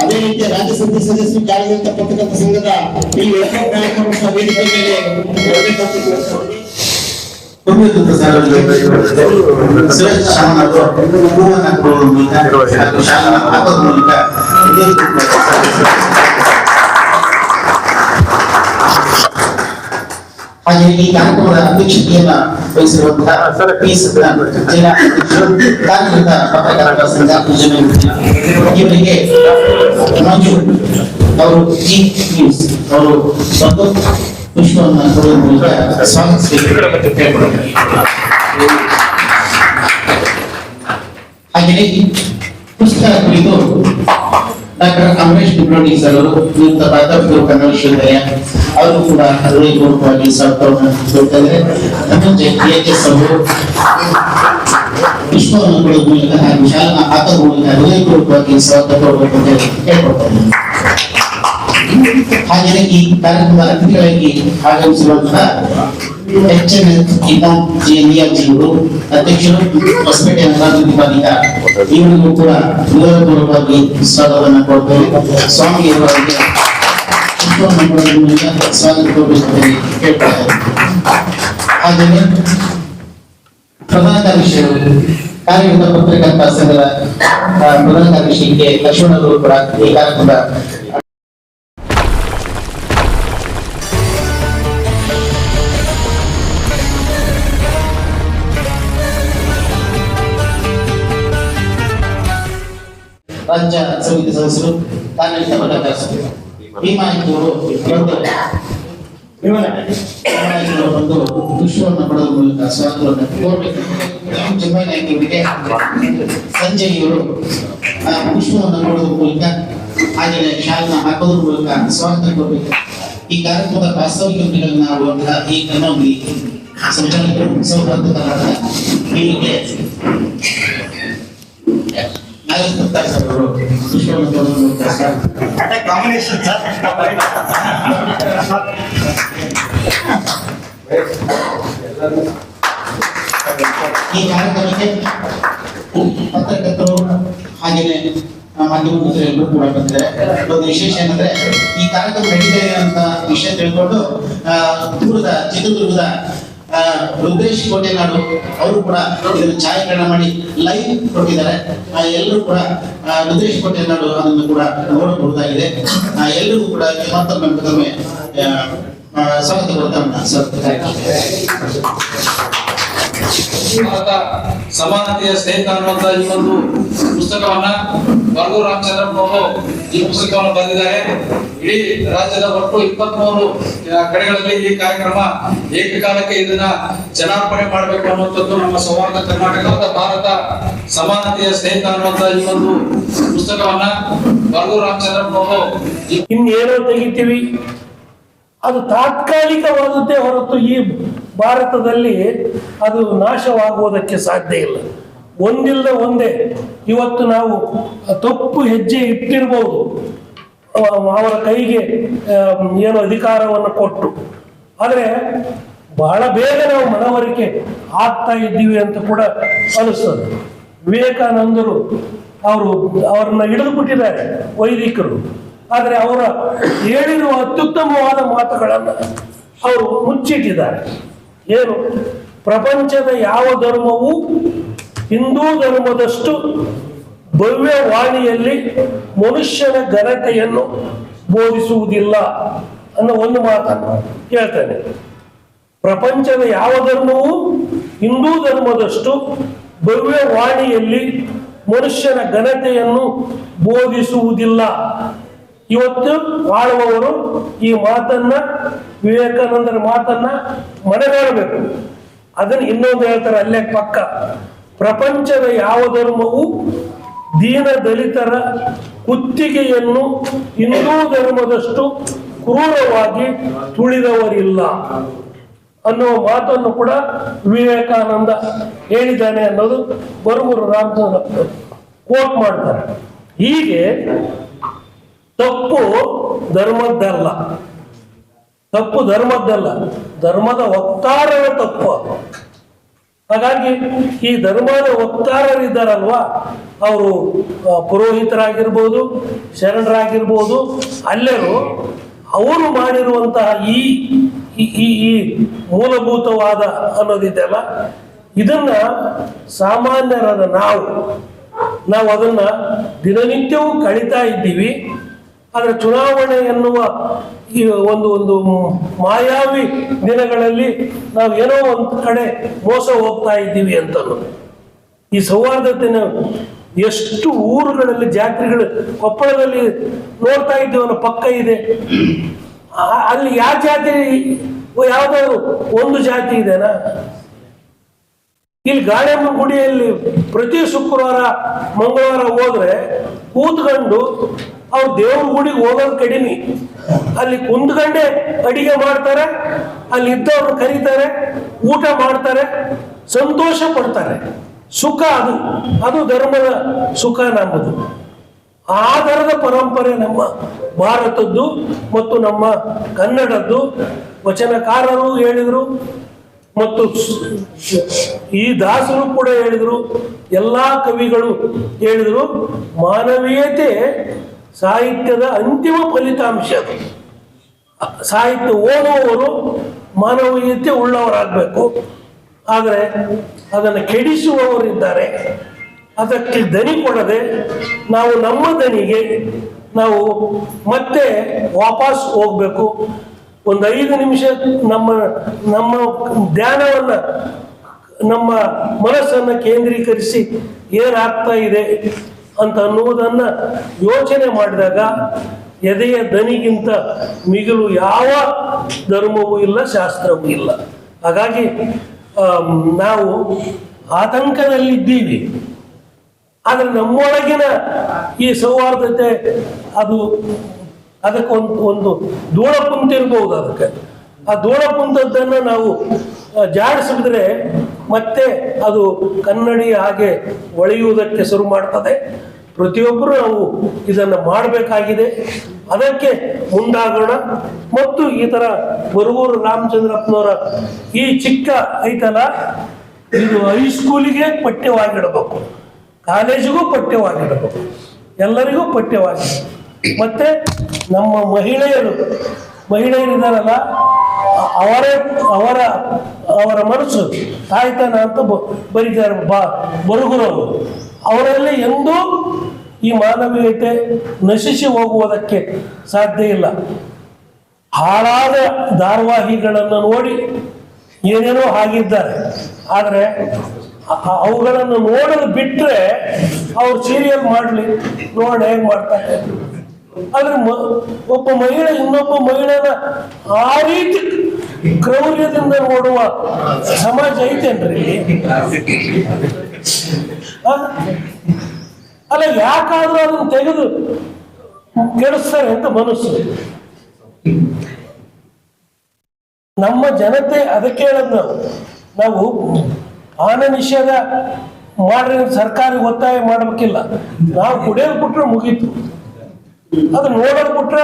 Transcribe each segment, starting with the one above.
ಅದೇ ರೀತಿ ರಾಜ್ಯ ಸಮಿತಿ ಸದಸ್ಯರು ಕಾರ್ಯನಿರತ ಪತ್ರಕರ್ತ ಸಂಘದ ಈ ಎಲ್ಲ ನಾಯಕರು ಸಹ ವೇದಿಕೆ ಮೇಲೆ ಬರ್ಬೇಕಂತ ಕೇಳ್ತಾ ಇದ್ವಿ ಪುಣ್ಯತೀರ್ಥ ಸಾಹೇಬರು ಸುರೇಶ್ ಶಾಮನ್ ಅವರು ಹೂವನ್ನು ಕೊಡುವ ಮೂಲಕ ಹಾಗೂ ಈ ಕಾರ್ಯಕ್ರಮದ ಅಧ್ಯಕ್ಷತೆಯನ್ನ ವಹಿಸಿರುವಂತಹ ಪಿ ಜಿಲ್ಲಾ ಕಾರ್ಯನಿರತ ಪತ್ರಕರ್ತರ ಸಂಘ ಇವರಿಗೆ ಮಂಜು ಅವರು ಅವರು ಬಂದು ಪುಷ್ಪವನ್ನು ಕೊಡುವ ಮೂಲಕ ಕೇಳ್ಕೊಳ್ತಾರೆ ಹಾಗೆಯೇ ಪುಸ್ತಕ ಕುರಿತು ಡಾಕ್ಟರ್ ಅಮರೇಶ್ ಡಿಬ್ರೋಡಿ ಸರ್ ಅವರು ನಿಯುಕ್ತ ಪ್ರಾಧ್ಯಾಪಕರು ಕನ್ನಡ ವಿಶ್ವವಿದ್ಯಾಲಯ ಅವರು ಕೂಡ ಹೃದಯಪೂರ್ವಕವಾಗಿ ಸ್ವಾಗತವನ್ನು ಕೊಡ್ತಾರೆ ಧನಂಜಯ ಎಚ್ ಎಸ್ ಅವರು ವಿಶ್ವವನ್ನು ಕೊಡುವ ಮೂಲಕ ಹಾಗೂ ಶಾಲಾ ಹಾಕುವ ಮೂಲಕ ಹೃದಯಪೂರ್ವಕವಾಗಿ ಸ್ವಾಗತ ಕೊಡಬೇಕು ಅಂತ ಹೇಳ್ಕೊಡ್ತಾರೆ ಹಾಗೆಯೇ ಈ ಕಾರ್ಯಕ್ರಮದ ಅತಿಥಿಗಳಾಗಿ ಆಗಮಿಸಿರುವಂತಹ ಎಚ್ ಎನ್ ಎಸ್ ಪಾಲಿಕ ಇವರಿಗೂ ಕೂಡ ಹೃದಯಪೂರ್ವಕವಾಗಿ ಸ್ವಾಗತವನ್ನು ಕೊಡ್ತೇವೆ ಸ್ವಾಮಿ ಅವರಿಗೆ ಸ್ವಾಗತ ಕೊಡಬೇಕು ಅಂತ ಹೇಳಿ ಕೇಳ್ತಾರೆ ಪ್ರಧಾನ ಕಾರ್ಯದರ್ಶಿಗಳು ಕಾರ್ಯನಿರತ ಪತ್ರಕರ್ತ ಸಂಘದ ಪ್ರಧಾನ ಕಾರ್ಯದರ್ಶಿ ಕೆ ಲಕ್ಷ್ಮಣರು ಕೂಡ ಈ ಕಾರ್ಯಕ್ರಮದ ರಾಜ್ಯ ಸಮಿತಿ ಸದಸ್ಯರು ಕಾರ್ಯನಿರತ ಪತ್ರಕರ್ತರು ಈ ಬಂದು ವಿಮಾನಗಳು ಬಂದು ಪುಷ್ಪವನ್ನು ಪಡೆದ ಮೂಲಕ ಸ್ವಾಗತವನ್ನು ಕೋರ್ಬೇಕು ಎಂ ಚಿಮ್ಮಯ್ಯನಾಯ್ಕ ಇವರು ಪುಷ್ಪವನ್ನು ಕೊಡುವ ಮೂಲಕ ಹಾಗೆಯೇ ಶಾಲನ ಹಾಕೋದ್ರ ಮೂಲಕ ಸ್ವಾಗತ ಕೊಡಬೇಕು ಈ ಕಾರ್ಯಕ್ರಮದ ವಾಸ್ತವಿಕ ಅಂಶಗಳನ್ನ ಆಡುವಂತಹ ಈ ಕನ್ನಡಿ ಸಂಚಾಲಕರು ಸೌಹಾರ್ದಕರಾದ ಹೀಗೆ ಸರ್ ಈ ಕಾರ್ಯಕ್ರಮಕ್ಕೆ ಪತ್ರಕರ್ತರು ಹಾಗೆಯೇ ಮಾಧ್ಯಮ ಅದು ಕೂಡ ಬಂದಿದ್ದಾರೆ ಒಂದು ವಿಶೇಷ ಏನಂದ್ರೆ ಈ ಕಾರ್ಯಕ್ರಮ ನಡೀತಾ ಇದೆ ಅಂತ ವಿಷಯ ತಿಳ್ಕೊಂಡು ದೂರದ ಚಿತ್ರದುರ್ಗದ ರುದ್ರೇಶ್ ಕೋಟೆನಾಡು ಅವರು ಕೂಡ ಇದನ್ನು ಛಾಯಾಗ್ರಹಣ ಮಾಡಿ ಲೈವ್ ಕೊಟ್ಟಿದ್ದಾರೆ. ಎಲ್ಲರೂ ಕೂಡ ರುದ್ರೇಶ್ ಕೋಟೆನಾಡು ಅದನ್ನು ಕೂಡ ನೋಡಬಹುದಾಗಿದೆ. ಎಲ್ಲರಿಗೂ ಕೂಡ ಮತ್ತೊಮ್ಮೆ ಮತ್ತೊಮ್ಮೆ ಸಮಾನತೆಯ ಸ್ನೇಹಿತ ಅನ್ನುವಂತ ಈ ಒಂದು ಪುಸ್ತಕವನ್ನ ಬರ್ಗು ರಾಮಚಂದ್ರಪ್ಪನವರು ಈ ಪುಸ್ತಕವನ್ನು ಬರೆದಿದ್ದಾರೆ. ಇಡೀ ರಾಜ್ಯದ ಒಟ್ಟು ಇಪ್ಪತ್ತ್ ಮೂರು ಕಡೆಗಳಲ್ಲಿ ಈ ಕಾರ್ಯಕ್ರಮ ಏಕಕಾಲಕ್ಕೆ ಇದನ್ನ ಜನಾರ್ಪಣೆ ಮಾಡಬೇಕು ಅನ್ನುವಂಥದ್ದು ನಮ್ಮ ಸೌಹಾರ್ದ ಕರ್ನಾಟಕದ ಭಾರತ ಸಮಾನತೆಯ ಸ್ನೇಹಿತ ಅನ್ನುವಂತ ಈ ಒಂದು ಪುಸ್ತಕವನ್ನ ಬರ್ಗು ರಾಮಚಂದ್ರ ಈ ಇನ್ನೇನೋ ತೆಗಿತೀವಿ. ಅದು ತಾತ್ಕಾಲಿಕವಾದದ್ದೇ ಹೊರತು ಈ ಭಾರತದಲ್ಲಿ ಅದು ನಾಶವಾಗುವುದಕ್ಕೆ ಸಾಧ್ಯ ಇಲ್ಲ. ಒಂದಿಲ್ಲದ ಒಂದೇ, ಇವತ್ತು ನಾವು ತಪ್ಪು ಹೆಜ್ಜೆ ಇಟ್ಟಿರ್ಬೋದು. ಅವ- ಅವರ ಕೈಗೆ ಏನು ಅಧಿಕಾರವನ್ನು ಕೊಟ್ಟು. ಆದರೆ ಬಹಳ ಬೇಗ ನಾವು ಮನವರಿಕೆ ಆಗ್ತಾ ಇದ್ದೀವಿ ಅಂತ ಕೂಡ ಅನಿಸ್ತದೆ. ವಿವೇಕಾನಂದರು ಅವರು ಅವ್ರನ್ನ ಹಿಡಿದು ಬಿಟ್ಟಿದ್ದಾರೆ, ವೈದಿಕರು. ಆದರೆ ಅವರ ಹೇಳಿರುವ ಅತ್ಯುತ್ತಮವಾದ ಮಾತುಗಳನ್ನು ಅವರು ಮುಚ್ಚಿಟ್ಟಿದ್ದಾರೆ. ಏನು? ಪ್ರಪಂಚದ ಯಾವ ಧರ್ಮವೂ ಹಿಂದೂ ಧರ್ಮದಷ್ಟು ಭವ್ಯವಾಣಿಯಲ್ಲಿ ಮನುಷ್ಯನ ಘನತೆಯನ್ನು ಬೋಧಿಸುವುದಿಲ್ಲ ಅನ್ನೋ ಒಂದು ಮಾತನ್ನು ಹೇಳ್ತೇನೆ. ಪ್ರಪಂಚದ ಯಾವ ಧರ್ಮವೂ ಹಿಂದೂ ಧರ್ಮದಷ್ಟು ಭವ್ಯವಾಣಿಯಲ್ಲಿ ಮನುಷ್ಯನ ಘನತೆಯನ್ನು ಬೋಧಿಸುವುದಿಲ್ಲ. ಇವತ್ತು ಆಳುವವರು ಈ ಮಾತನ್ನ ವಿವೇಕಾನಂದರ ಮಾತನ್ನ ಮನೆಗಾಣಬೇಕು ಅದನ್ನ ಇನ್ನೊಂದು ಹೇಳ್ತಾರೆ, ಅಲ್ಲೇ ಪಕ್ಕ. ಪ್ರಪಂಚದ ಯಾವ ಧರ್ಮವು ದೀನ ದಲಿತರ ಕುತ್ತಿಗೆಯನ್ನು ಹಿಂದೂ ಧರ್ಮದಷ್ಟು ಕ್ರೂರವಾಗಿ ತುಳಿದವರಿಲ್ಲ ಅನ್ನುವ ಮಾತನ್ನು ಕೂಡ ವಿವೇಕಾನಂದ ಹೇಳಿದ್ದಾನೆ ಅನ್ನೋದು ಬರುವರು ರಾಮಚಂದ್ರ ಕೋಟ್ ಮಾಡ್ತಾರೆ. ಹೀಗೆ ತಪ್ಪು ಧರ್ಮದ್ದಲ್ಲ. ತಪ್ಪು ಧರ್ಮದ್ದಲ್ಲ. ಧರ್ಮದ ವಕ್ತಾರರ ತಪ್ಪು. ಹಾಗಾಗಿ ಈ ಧರ್ಮದ ವಕ್ತಾರರಿದ್ದಾರಲ್ವಾ, ಅವರು ಪುರೋಹಿತರಾಗಿರ್ಬೋದು, ಶರಣರಾಗಿರ್ಬೋದು, ಅಲ್ಲೇರು ಅವರು ಮಾಡಿರುವಂತಹ ಈ, ಈ- ಈ ಈ ಮೂಲಭೂತವಾದ ಅನ್ನೋದಿದೆಯಲ್ಲ, ಇದನ್ನ ಸಾಮಾನ್ಯರಾದ ನಾವು ನಾವು ಅದನ್ನ ದಿನನಿತ್ಯವೂ ಕಳೀತಾ ಇದ್ದೀವಿ. ಆದರೆ ಚುನಾವಣೆ ಎನ್ನುವ ಈ ಒಂದು ಒಂದು ಮಾಯಾವಿ ದಿನಗಳಲ್ಲಿ ನಾವು ಏನೋ ಒಂದು ಕಡೆ ಮೋಸ ಹೋಗ್ತಾ ಇದ್ದೀವಿ ಅಂತಲೂ ಈ ಸೌಹಾರ್ದತೆನ ಎಷ್ಟು ಊರುಗಳಲ್ಲಿ ಜಾತ್ರೆಗಳು, ಕೊಪ್ಪಳದಲ್ಲಿ ನೋಡ್ತಾ ಇದ್ದೇವನ ಪಕ್ಕ ಇದೆ. ಅಲ್ಲಿ ಯಾವ ಜಾತಿ, ಯಾವುದಾದ್ರು ಒಂದು ಜಾತಿ ಇದೆನಾ? ಇಲ್ಲಿ ಗಾಳಿಯಮ್ಮ ಗುಡಿಯಲ್ಲಿ ಪ್ರತಿ ಶುಕ್ರವಾರ, ಮಂಗಳವಾರ ಹೋದ್ರೆ ಕೂತ್ಕೊಂಡು ಅವ್ರು ದೇವ್ರ ಗುಡಿಗೆ ಹೋಗೋದು ಕಡಿಮೆ. ಅಲ್ಲಿ ಕುಂದ್ಕಂಡೆ ಅಡಿಗೆ ಮಾಡ್ತಾರೆ, ಅಲ್ಲಿ ಇದ್ದವ್ರನ್ನ ಕರೀತಾರೆ, ಊಟ ಮಾಡ್ತಾರೆ, ಸಂತೋಷ ಪಡ್ತಾರೆ. ಸುಖ ಅದು ಅದು ಧರ್ಮದ ಸುಖ ನಮ್ಮದು. ಆ ಥರದ ಪರಂಪರೆ ನಮ್ಮ ಭಾರತದ್ದು ಮತ್ತು ನಮ್ಮ ಕನ್ನಡದ್ದು. ವಚನಕಾರರು ಹೇಳಿದರು ಮತ್ತು ಈ ದಾಸರು ಕೂಡ ಹೇಳಿದರು, ಎಲ್ಲಾ ಕವಿಗಳು ಹೇಳಿದರು, ಮಾನವೀಯತೆ ಸಾಹಿತ್ಯದ ಅಂತಿಮ ಫಲಿತಾಂಶ ಸಾಹಿತ್ಯ ಓದುವವರು ಮಾನವೀಯತೆ ಉಳ್ಳವರಾಗಬೇಕು. ಆದರೆ ಅದನ್ನು ಕೆಡಿಸುವವರಿದ್ದಾರೆ ಅದಕ್ಕೆ ದನಿ ಕೊಡದೆ ನಾವು ನಮ್ಮ ದನಿಗೆ ನಾವು ಮತ್ತೆ ವಾಪಸ್ ಹೋಗ್ಬೇಕು. ಒಂದು ಐದು ನಿಮಿಷ ನಮ್ಮ ನಮ್ಮ ಧ್ಯಾನವನ್ನ, ನಮ್ಮ ಮನಸ್ಸನ್ನು ಕೇಂದ್ರೀಕರಿಸಿ ಏನಾಗ್ತಾ ಇದೆ ಅಂತ ಅನ್ನುವುದನ್ನು ಯೋಚನೆ ಮಾಡಿದಾಗ ಎದೆಯ ದನಿಗಿಂತ ಮಿಗಿಲು ಯಾವ ಧರ್ಮವೂ ಇಲ್ಲ, ಶಾಸ್ತ್ರವೂ ಇಲ್ಲ. ಹಾಗಾಗಿ ನಾವು ಆತಂಕದಲ್ಲಿದ್ದೀವಿ. ಆದರೆ ನಮ್ಮೊಳಗಿನ ಈ ಸೌಹಾರ್ದತೆ ಅದು ಅದಕ್ಕೊಂದು ಒಂದು ಧೂಳ ಕುಂತಿರ್ಬೋದು ಅದಕ್ಕೆ. ಆ ಧೂಳ ಕುಂತದ್ದನ್ನು ನಾವು ಜಾಡಿಸಿದ್ರೆ ಮತ್ತೆ ಅದು ಕನ್ನಡಿ ಹಾಗೆ ಒಳೆಯುವುದಕ್ಕೆ ಶುರು ಮಾಡ್ತದೆ. ಪ್ರತಿಯೊಬ್ಬರು ನಾವು ಇದನ್ನು ಮಾಡಬೇಕಾಗಿದೆ. ಅದಕ್ಕೆ ಮುಂದಾಗೋಣ. ಮತ್ತು ಈ ಥರ ಬರುವೂರು ರಾಮಚಂದ್ರಪ್ಪನವರ ಈ ಚಿಕ್ಕ ಐತಲ್ಲ ಇದು ಹೈಸ್ಕೂಲಿಗೆ ಪಠ್ಯವಾಗಿಡಬೇಕು. ಕಾಲೇಜಿಗೂ ಪಠ್ಯವಾಗಿಡಬೇಕು. ಎಲ್ಲರಿಗೂ ಪಠ್ಯವಾಗಿ ಮತ್ತೆ ನಮ್ಮ ಮಹಿಳೆಯರು ಮಹಿಳೆಯರಿದ್ದಾರಲ್ಲ ಅವರೇ ಅವರ ಅವರ ಮನಸ್ಸು ತಾಯ್ತನ ಅಂತ ಬರೀತಾರೆ ಬಾ, ಬರುಗುರವರು. ಅವರಲ್ಲಿ ಎಂದೂ ಈ ಮಾನವೀಯತೆ ನಶಿಸಿ ಹೋಗುವುದಕ್ಕೆ ಸಾಧ್ಯ ಇಲ್ಲ. ಹಾಳಾದ ಧಾರಾವಾಹಿಗಳನ್ನು ನೋಡಿ ಏನೇನೋ ಆಗಿದ್ದಾರೆ ಆದರೆ ಅವುಗಳನ್ನು ನೋಡಲು ಬಿಟ್ಟರೆ ಅವ್ರು ಸೀರಿಯಲ್ ಮಾಡಲಿ, ನೋಡೋಣ ಹೇಗೆ ಮಾಡ್ತಾರೆ. ಆದ್ರೆ ಒಬ್ಬ ಮಹಿಳೆ ಇನ್ನೊಬ್ಬ ಮಹಿಳೆನ ಆ ರೀತಿ ಕ್ರೌರ್ಯದಿಂದ ನೋಡುವ ಸಮಾಜ ಐತೇನ್ರಿ? ಅಲ್ಲ, ಯಾಕಾದ್ರೂ ಅದನ್ನು ತೆಗೆದು ಕೆಡಿಸ್ತಾರೆ ಅಂತ ಮನಸ್ಸು. ನಮ್ಮ ಜನತೆ ಅದಕ್ಕೆ ಹೇಳೋದು ನಾವು. ನಾವು ಆನ ನಿಷೇಧ ಮಾಡ್ರಿ ಸರ್ಕಾರ ಒತ್ತಾಯ ಮಾಡ್ಬೇಕಿಲ್ಲ. ನಾವು ಕುಡಿಯೋದು ಬಿಟ್ರೆ ಮುಗೀತು. ಅದು ನೋಡೋದು ಬಿಟ್ರೆ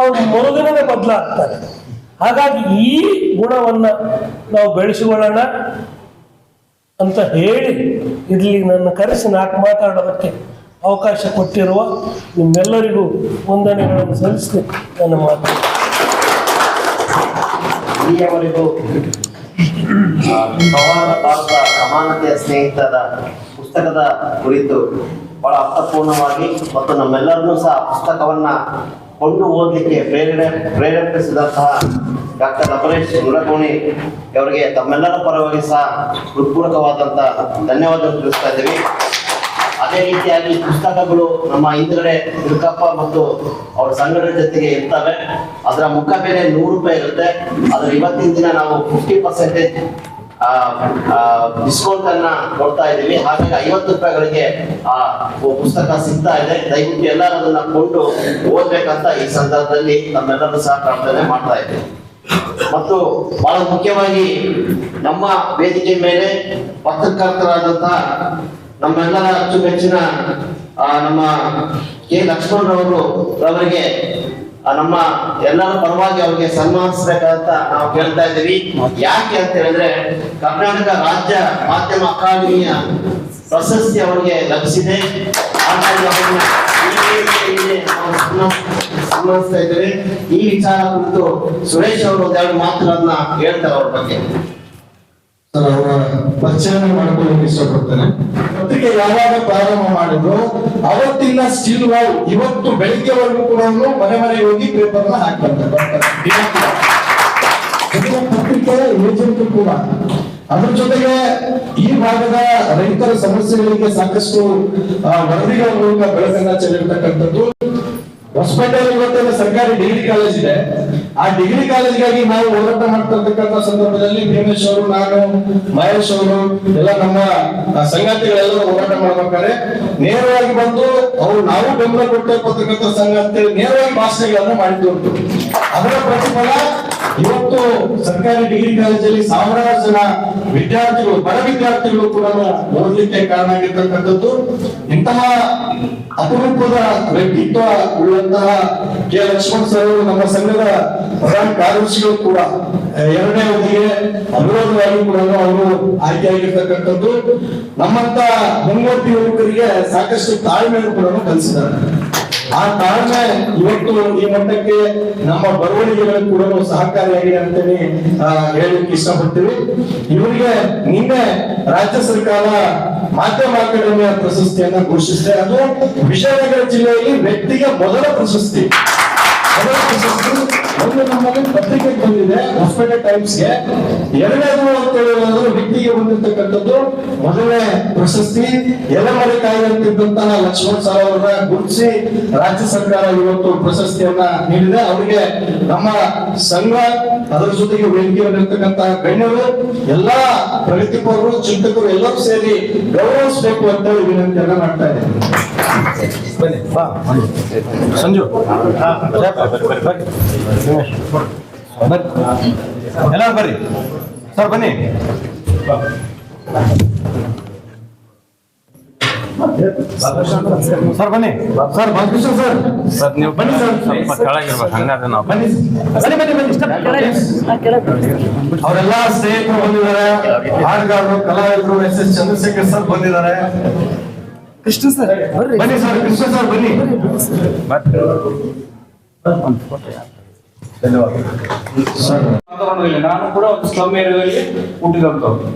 ಅವ್ರು ಮೊದಲಿನೇ ಬದಲಾಗ್ತಾರೆ. ಹಾಗಾಗಿ ಈ ಗುಣವನ್ನ ನಾವು ಬೆಳೆಸಿಕೊಳ್ಳೋಣ ಅಂತ ಹೇಳಿ ಇಲ್ಲಿ ನನ್ನ ಕರೆಸಿ ನಾಲ್ಕು ಮಾತಾಡೋದಕ್ಕೆ ಅವಕಾಶ ಕೊಟ್ಟಿರುವ ನಿಮ್ಮೆಲ್ಲರಿಗೂ ವಂದನೆಗಳನ್ನು ಸಲ್ಲಿಸಿ ನನ್ನ ಮಾತು. ಸಮಾನತೆಯ ಸ್ನೇಹಿತದ ಪುಸ್ತಕದ ಕುರಿತು ಬಹಳ ಅರ್ಥಪೂರ್ಣವಾಗಿ ಮತ್ತು ನಮ್ಮೆಲ್ಲರನ್ನೂ ಸಹ ಪುಸ್ತಕವನ್ನು ಕೊಂಡು ಓದಲಿಕ್ಕೆ ಪ್ರೇರಣೆ, ಪ್ರೇರೇಪಿಸಿದಂತಹ ಡಾಕ್ಟರ್ ಅಪರೇಶ್ ಗುಣಕೋಣಿ ಅವರಿಗೆ ತಮ್ಮೆಲ್ಲರ ಪರವಾಗಿ ಸಹ ಹೃತ್ಪೂರ್ವಕವಾದಂತಹ ಧನ್ಯವಾದಗಳು ತಿಳಿಸ್ತಾ ಇದ್ದೀವಿ. ಅದೇ ರೀತಿಯಾಗಿ ಪುಸ್ತಕಗಳು ನಮ್ಮ ಹಿಂದ್ಗಡೆ ದುರ್ಗಪ್ಪ ಮತ್ತು ಅವ್ರ ಸಂಘದ ಜೊತೆಗೆ ಇರ್ತವೆ. ಅದರ ಮುಖ ಬೆಲೆ ನೂರು ರೂಪಾಯಿ ಇರುತ್ತೆ. ಅದರ ಇವತ್ತಿನ ದಿನ ನಾವು ಫಿಫ್ಟಿ ಪರ್ಸೆಂಟೇಜ್ ಡಿಸ್ಕೌಂಟ್ ಅನ್ನ ಕೊಡ್ತಾ ಇದ್ದೀವಿ. ಹಾಗಾಗಿ ಐವತ್ತು ರೂಪಾಯಿಗಳಿಗೆ, ಆ ಪುಸ್ತಕ ಸಿಗ್ತಾ ಇದೆ. ದಯವಿಟ್ಟು ಎಲ್ಲರೂ ಅದನ್ನ ಕೊಂಡು ಓದ್ಬೇಕಂತ ಈ ಸಂದರ್ಭದಲ್ಲಿ ನಮ್ಮೆಲ್ಲರೂ ಸಹ ಪ್ರಾರ್ಥನೆ ಮಾಡ್ತಾ ಇದ್ದೀವಿ. ಮತ್ತು ಬಹಳ ಮುಖ್ಯವಾಗಿ ನಮ್ಮ ವೇದಿಕೆ ಮೇಲೆ ಪತ್ರಕರ್ತರಾದಂತಹ ನಮ್ಮೆಲ್ಲರ ಅಚ್ಚುಮೆಚ್ಚಿನ ನಮ್ಮ ಕೆ ಲಕ್ಷ್ಮಣ್ ಅವರು ಅವರಿಗೆ ನಮ್ಮ ಎಲ್ಲರ ಪರವಾಗಿ ಅವ್ರಿಗೆ ಸನ್ಮಾನಿಸಬೇಕಂತ ನಾವು ಕೇಳ್ತಾ ಇದ್ದೀವಿ. ಯಾಕೆ ಅಂತ ಹೇಳಿದ್ರೆ ಕರ್ನಾಟಕ ರಾಜ್ಯ ಮಾಧ್ಯಮ ಅಕಾಡೆಮಿಯ ಪ್ರಶಸ್ತಿ ಅವರಿಗೆ ಲಭಿಸಿದೆ. ಸನ್ಮಾನಿಸ್ತಾ ಇದ್ದೇವೆ. ಈ ವಿಚಾರ ಕುರಿತು ಸುರೇಶ್ ಅವರು ಒಂದೆರಡು ಮಾತುಗಳನ್ನ ಹೇಳ್ತಾರೆ ಅವ್ರ ಬಗ್ಗೆ. ಸರ್ ಅವರ ಪರಿಚಯನ ಇಷ್ಟಪಡ್ತೇನೆ. ಪತ್ರಿಕೆ ಯಾವಾಗ ಪ್ರಾರಂಭ ಮಾಡಿದ್ರು ಅವತ್ತಿನ ಸ್ಟಿಲ್ ನಾವು ಇವತ್ತು ಬೆಳಿಗ್ಗೆವರೆಗೂ ಕೂಡ ಮನೆ ಮನೆ ಹೋಗಿ ಪೇಪರ್ನ ಹಾಕ್ತಾರೆ ಪತ್ರಿಕೆ ಏಜೆಂಟ್ ಕೂಡ. ಅದ್ರ ಜೊತೆಗೆ ಈ ಭಾಗದ ರೈತರ ಸಮಸ್ಯೆಗಳಿಗೆ ಸಾಕಷ್ಟು ವರದಿಗಳ ಮೂಲಕ ಬೆಳಕನ್ನ ಚೆಲ್ಲಿರ್ತಕ್ಕಂಥದ್ದು ಹೊಸಪೇಟೆಯಲ್ಲಿ ಇವತ್ತಿನ ಸರ್ಕಾರಿ ಡಿಗ್ರಿ ಕಾಲೇಜ್ ಇದೆ. ಆ ಡಿಗ್ರಿ ಕಾಲೇಜ್ಗಾಗಿ ನಾವು ಹೋರಾಟ ಮಾಡ್ತಿರ್ತಕ್ಕಂಥ ಸಂದರ್ಭದಲ್ಲಿ ಭೀಮೇಶ್ ಅವರು, ನಾನು, ಮಹೇಶ್ ಅವರು, ಎಲ್ಲ ನಮ್ಮ ಸಂಗಾತಿಗಳೆಲ್ಲರೂ ಹೋರಾಟ ಮಾಡ್ಬೇಕಾದ್ರೆ ನೇರವಾಗಿ ಬಂದು ಅವರು ನಾವು ಬೆಂಬಲ ಕೊಟ್ಟಿರ್ತಕ್ಕಂಥ ಸಂಘ ಅಂತೇಳಿ ನೇರವಾಗಿ ಭಾಷಣಗಳನ್ನ ಮಾಡಿದ್ದು ಅದರ ಪ್ರತಿಫಲ ಇವತ್ತು ಸರ್ಕಾರಿ ಡಿಗ್ರಿ ಕಾಲೇಜಲ್ಲಿ ಸಾವಿರಾರು ಜನ ವಿದ್ಯಾರ್ಥಿಗಳು, ಬಡ ವಿದ್ಯಾರ್ಥಿಗಳು ಕೂಡ ಓದಲಿಕ್ಕೆ ಕಾರಣ ಆಗಿರ್ತಕ್ಕಂಥದ್ದು. ಇಂತಹ ಅಪರೂಪದ ವ್ಯಕ್ತಿತ್ವ ಉಳ್ಳಂತಹ ಕೆ. ಲಕ್ಷ್ಮಣ್ ಸರ್ ನಮ್ಮ ಸಂಘದ ಪ್ರಧಾನ ಕಾರ್ಯದರ್ಶಿಗಳು ಕೂಡ. ಎರಡನೇ ಅವಧಿಗೆ ಅವಿರೋಧವಾಗಿ ಕೂಡ ಅವರು ಆಯ್ಕೆಯಾಗಿರ್ತಕ್ಕಂಥದ್ದು. ನಮ್ಮಂತ ಮುಂಗೋಟಿ ಯುವಕರಿಗೆ ಸಾಕಷ್ಟು ತಾಳ್ಮೆಯನ್ನು ಕೂಡ ಕಲಿಸಿದ್ದಾರೆ. ಆ ತಾಳ್ಮೆ ಇವತ್ತು ಈ ಮಟ್ಟಕ್ಕೆ ನಮ್ಮ ಬರವಣಿಗೆಗಳು ಕೂಡ ಸಹಕಾರಿಯಾಗಿದೆ ಅಂತೇಳಿ ಹೇಳಲಿಕ್ಕೆ ಇಷ್ಟಪಡ್ತೀವಿ. ಇವರಿಗೆ ನಿನ್ನೆ ರಾಜ್ಯ ಸರ್ಕಾರ ಮಾಧ್ಯಮ ಅಕಾಡೆಮಿಯ ಪ್ರಶಸ್ತಿಯನ್ನ ಘೋಷಿಸಿದೆ. ಅದು ವಿಜಯನಗರ ಜಿಲ್ಲೆಯಲ್ಲಿ ವ್ಯಕ್ತಿಗೆ ಮೊದಲ ಪ್ರಶಸ್ತಿ. ಮೊದಲ ಪ್ರಶಸ್ತಿ. ಬಂದಿದೆ. ಹೊಸಪೇಟೆ ಟೈಮ್ಸ್ಗೆ ಎರಡನೇದು ಅಂತ ಹೇಳಿದ್ರೆ ವ್ಯಕ್ತಿಗೆ ಬಂದಿರತಕ್ಕಂಥದ್ದು ಮೊದಲನೇ ಪ್ರಶಸ್ತಿ ಎಲೆಮರೆ ಕಾಯ್ದಂತಿದ್ದಂತಹ ಲಕ್ಷ್ಮಣ್ ಸರ್ ಅವರ ಗುರುತಿಸಿ ರಾಜ್ಯ ಸರ್ಕಾರ ಇವತ್ತು ಪ್ರಶಸ್ತಿಯನ್ನ ನೀಡಿದೆ. ಅವರಿಗೆ ನಮ್ಮ ಸಂಘ, ಅದರ ಜೊತೆಗೆ ವೇದಿಕೆಯಲ್ಲಿರ್ತಕ್ಕಂತಹ ಗಣ್ಯರು, ಎಲ್ಲಾ ಪ್ರಗತಿಪರರು ಚಿಂತಕರು ಎಲ್ಲರೂ ಸೇರಿ ಗೌರವಿಸಬೇಕು ಅಂತ ಹೇಳಿ ವಿನಂತಿಯನ್ನ ಮಾಡ್ತಾ ಇದ್ದೇನೆ. ಸಂಜು. ಎಲ್ಲರೂ ಬರ್ರಿ. ಸರ್ ಬನ್ನಿ. ಸರ್ ಬನ್ನಿ. Sir Balakrishna sir. ಸರ್ ನೀವು ಬನ್ನಿ ಸರ್. ಸ್ವಲ್ಪ ಕೆಳಗಿರ್ಬೇಕು ಹಂಗಾದ್ರೆ ನಾವು ಬನ್ನಿ. ಬನ್ನಿ ಬನ್ನಿ ಬನ್ನಿ. ಅವರೆಲ್ಲ ಸ್ನೇಹಿತರು ಬಂದಿದ್ದಾರೆ. ಹಾಡುಗಾರರು ಕಲಾವಿದರು ಎಸ್ ಎಸ್ ಚಂದ್ರಶೇಖರ್ ಸರ್ ಬಂದಿದ್ದಾರೆ. ಕೃಷ್ಣ ಸರ್ ಬನ್ನಿ ಸರ್ ಕೃಷ್ಣ ಸರ್ ಬನ್ನಿ. ವಾತಾವರಣದಲ್ಲಿ ನಾನು ಕೂಡ ಒಂದು ಸ್ಲಮ್ ಏರಿಯಾದಲ್ಲಿ ಹುಟ್ಟಿದಂಥವ್ರು.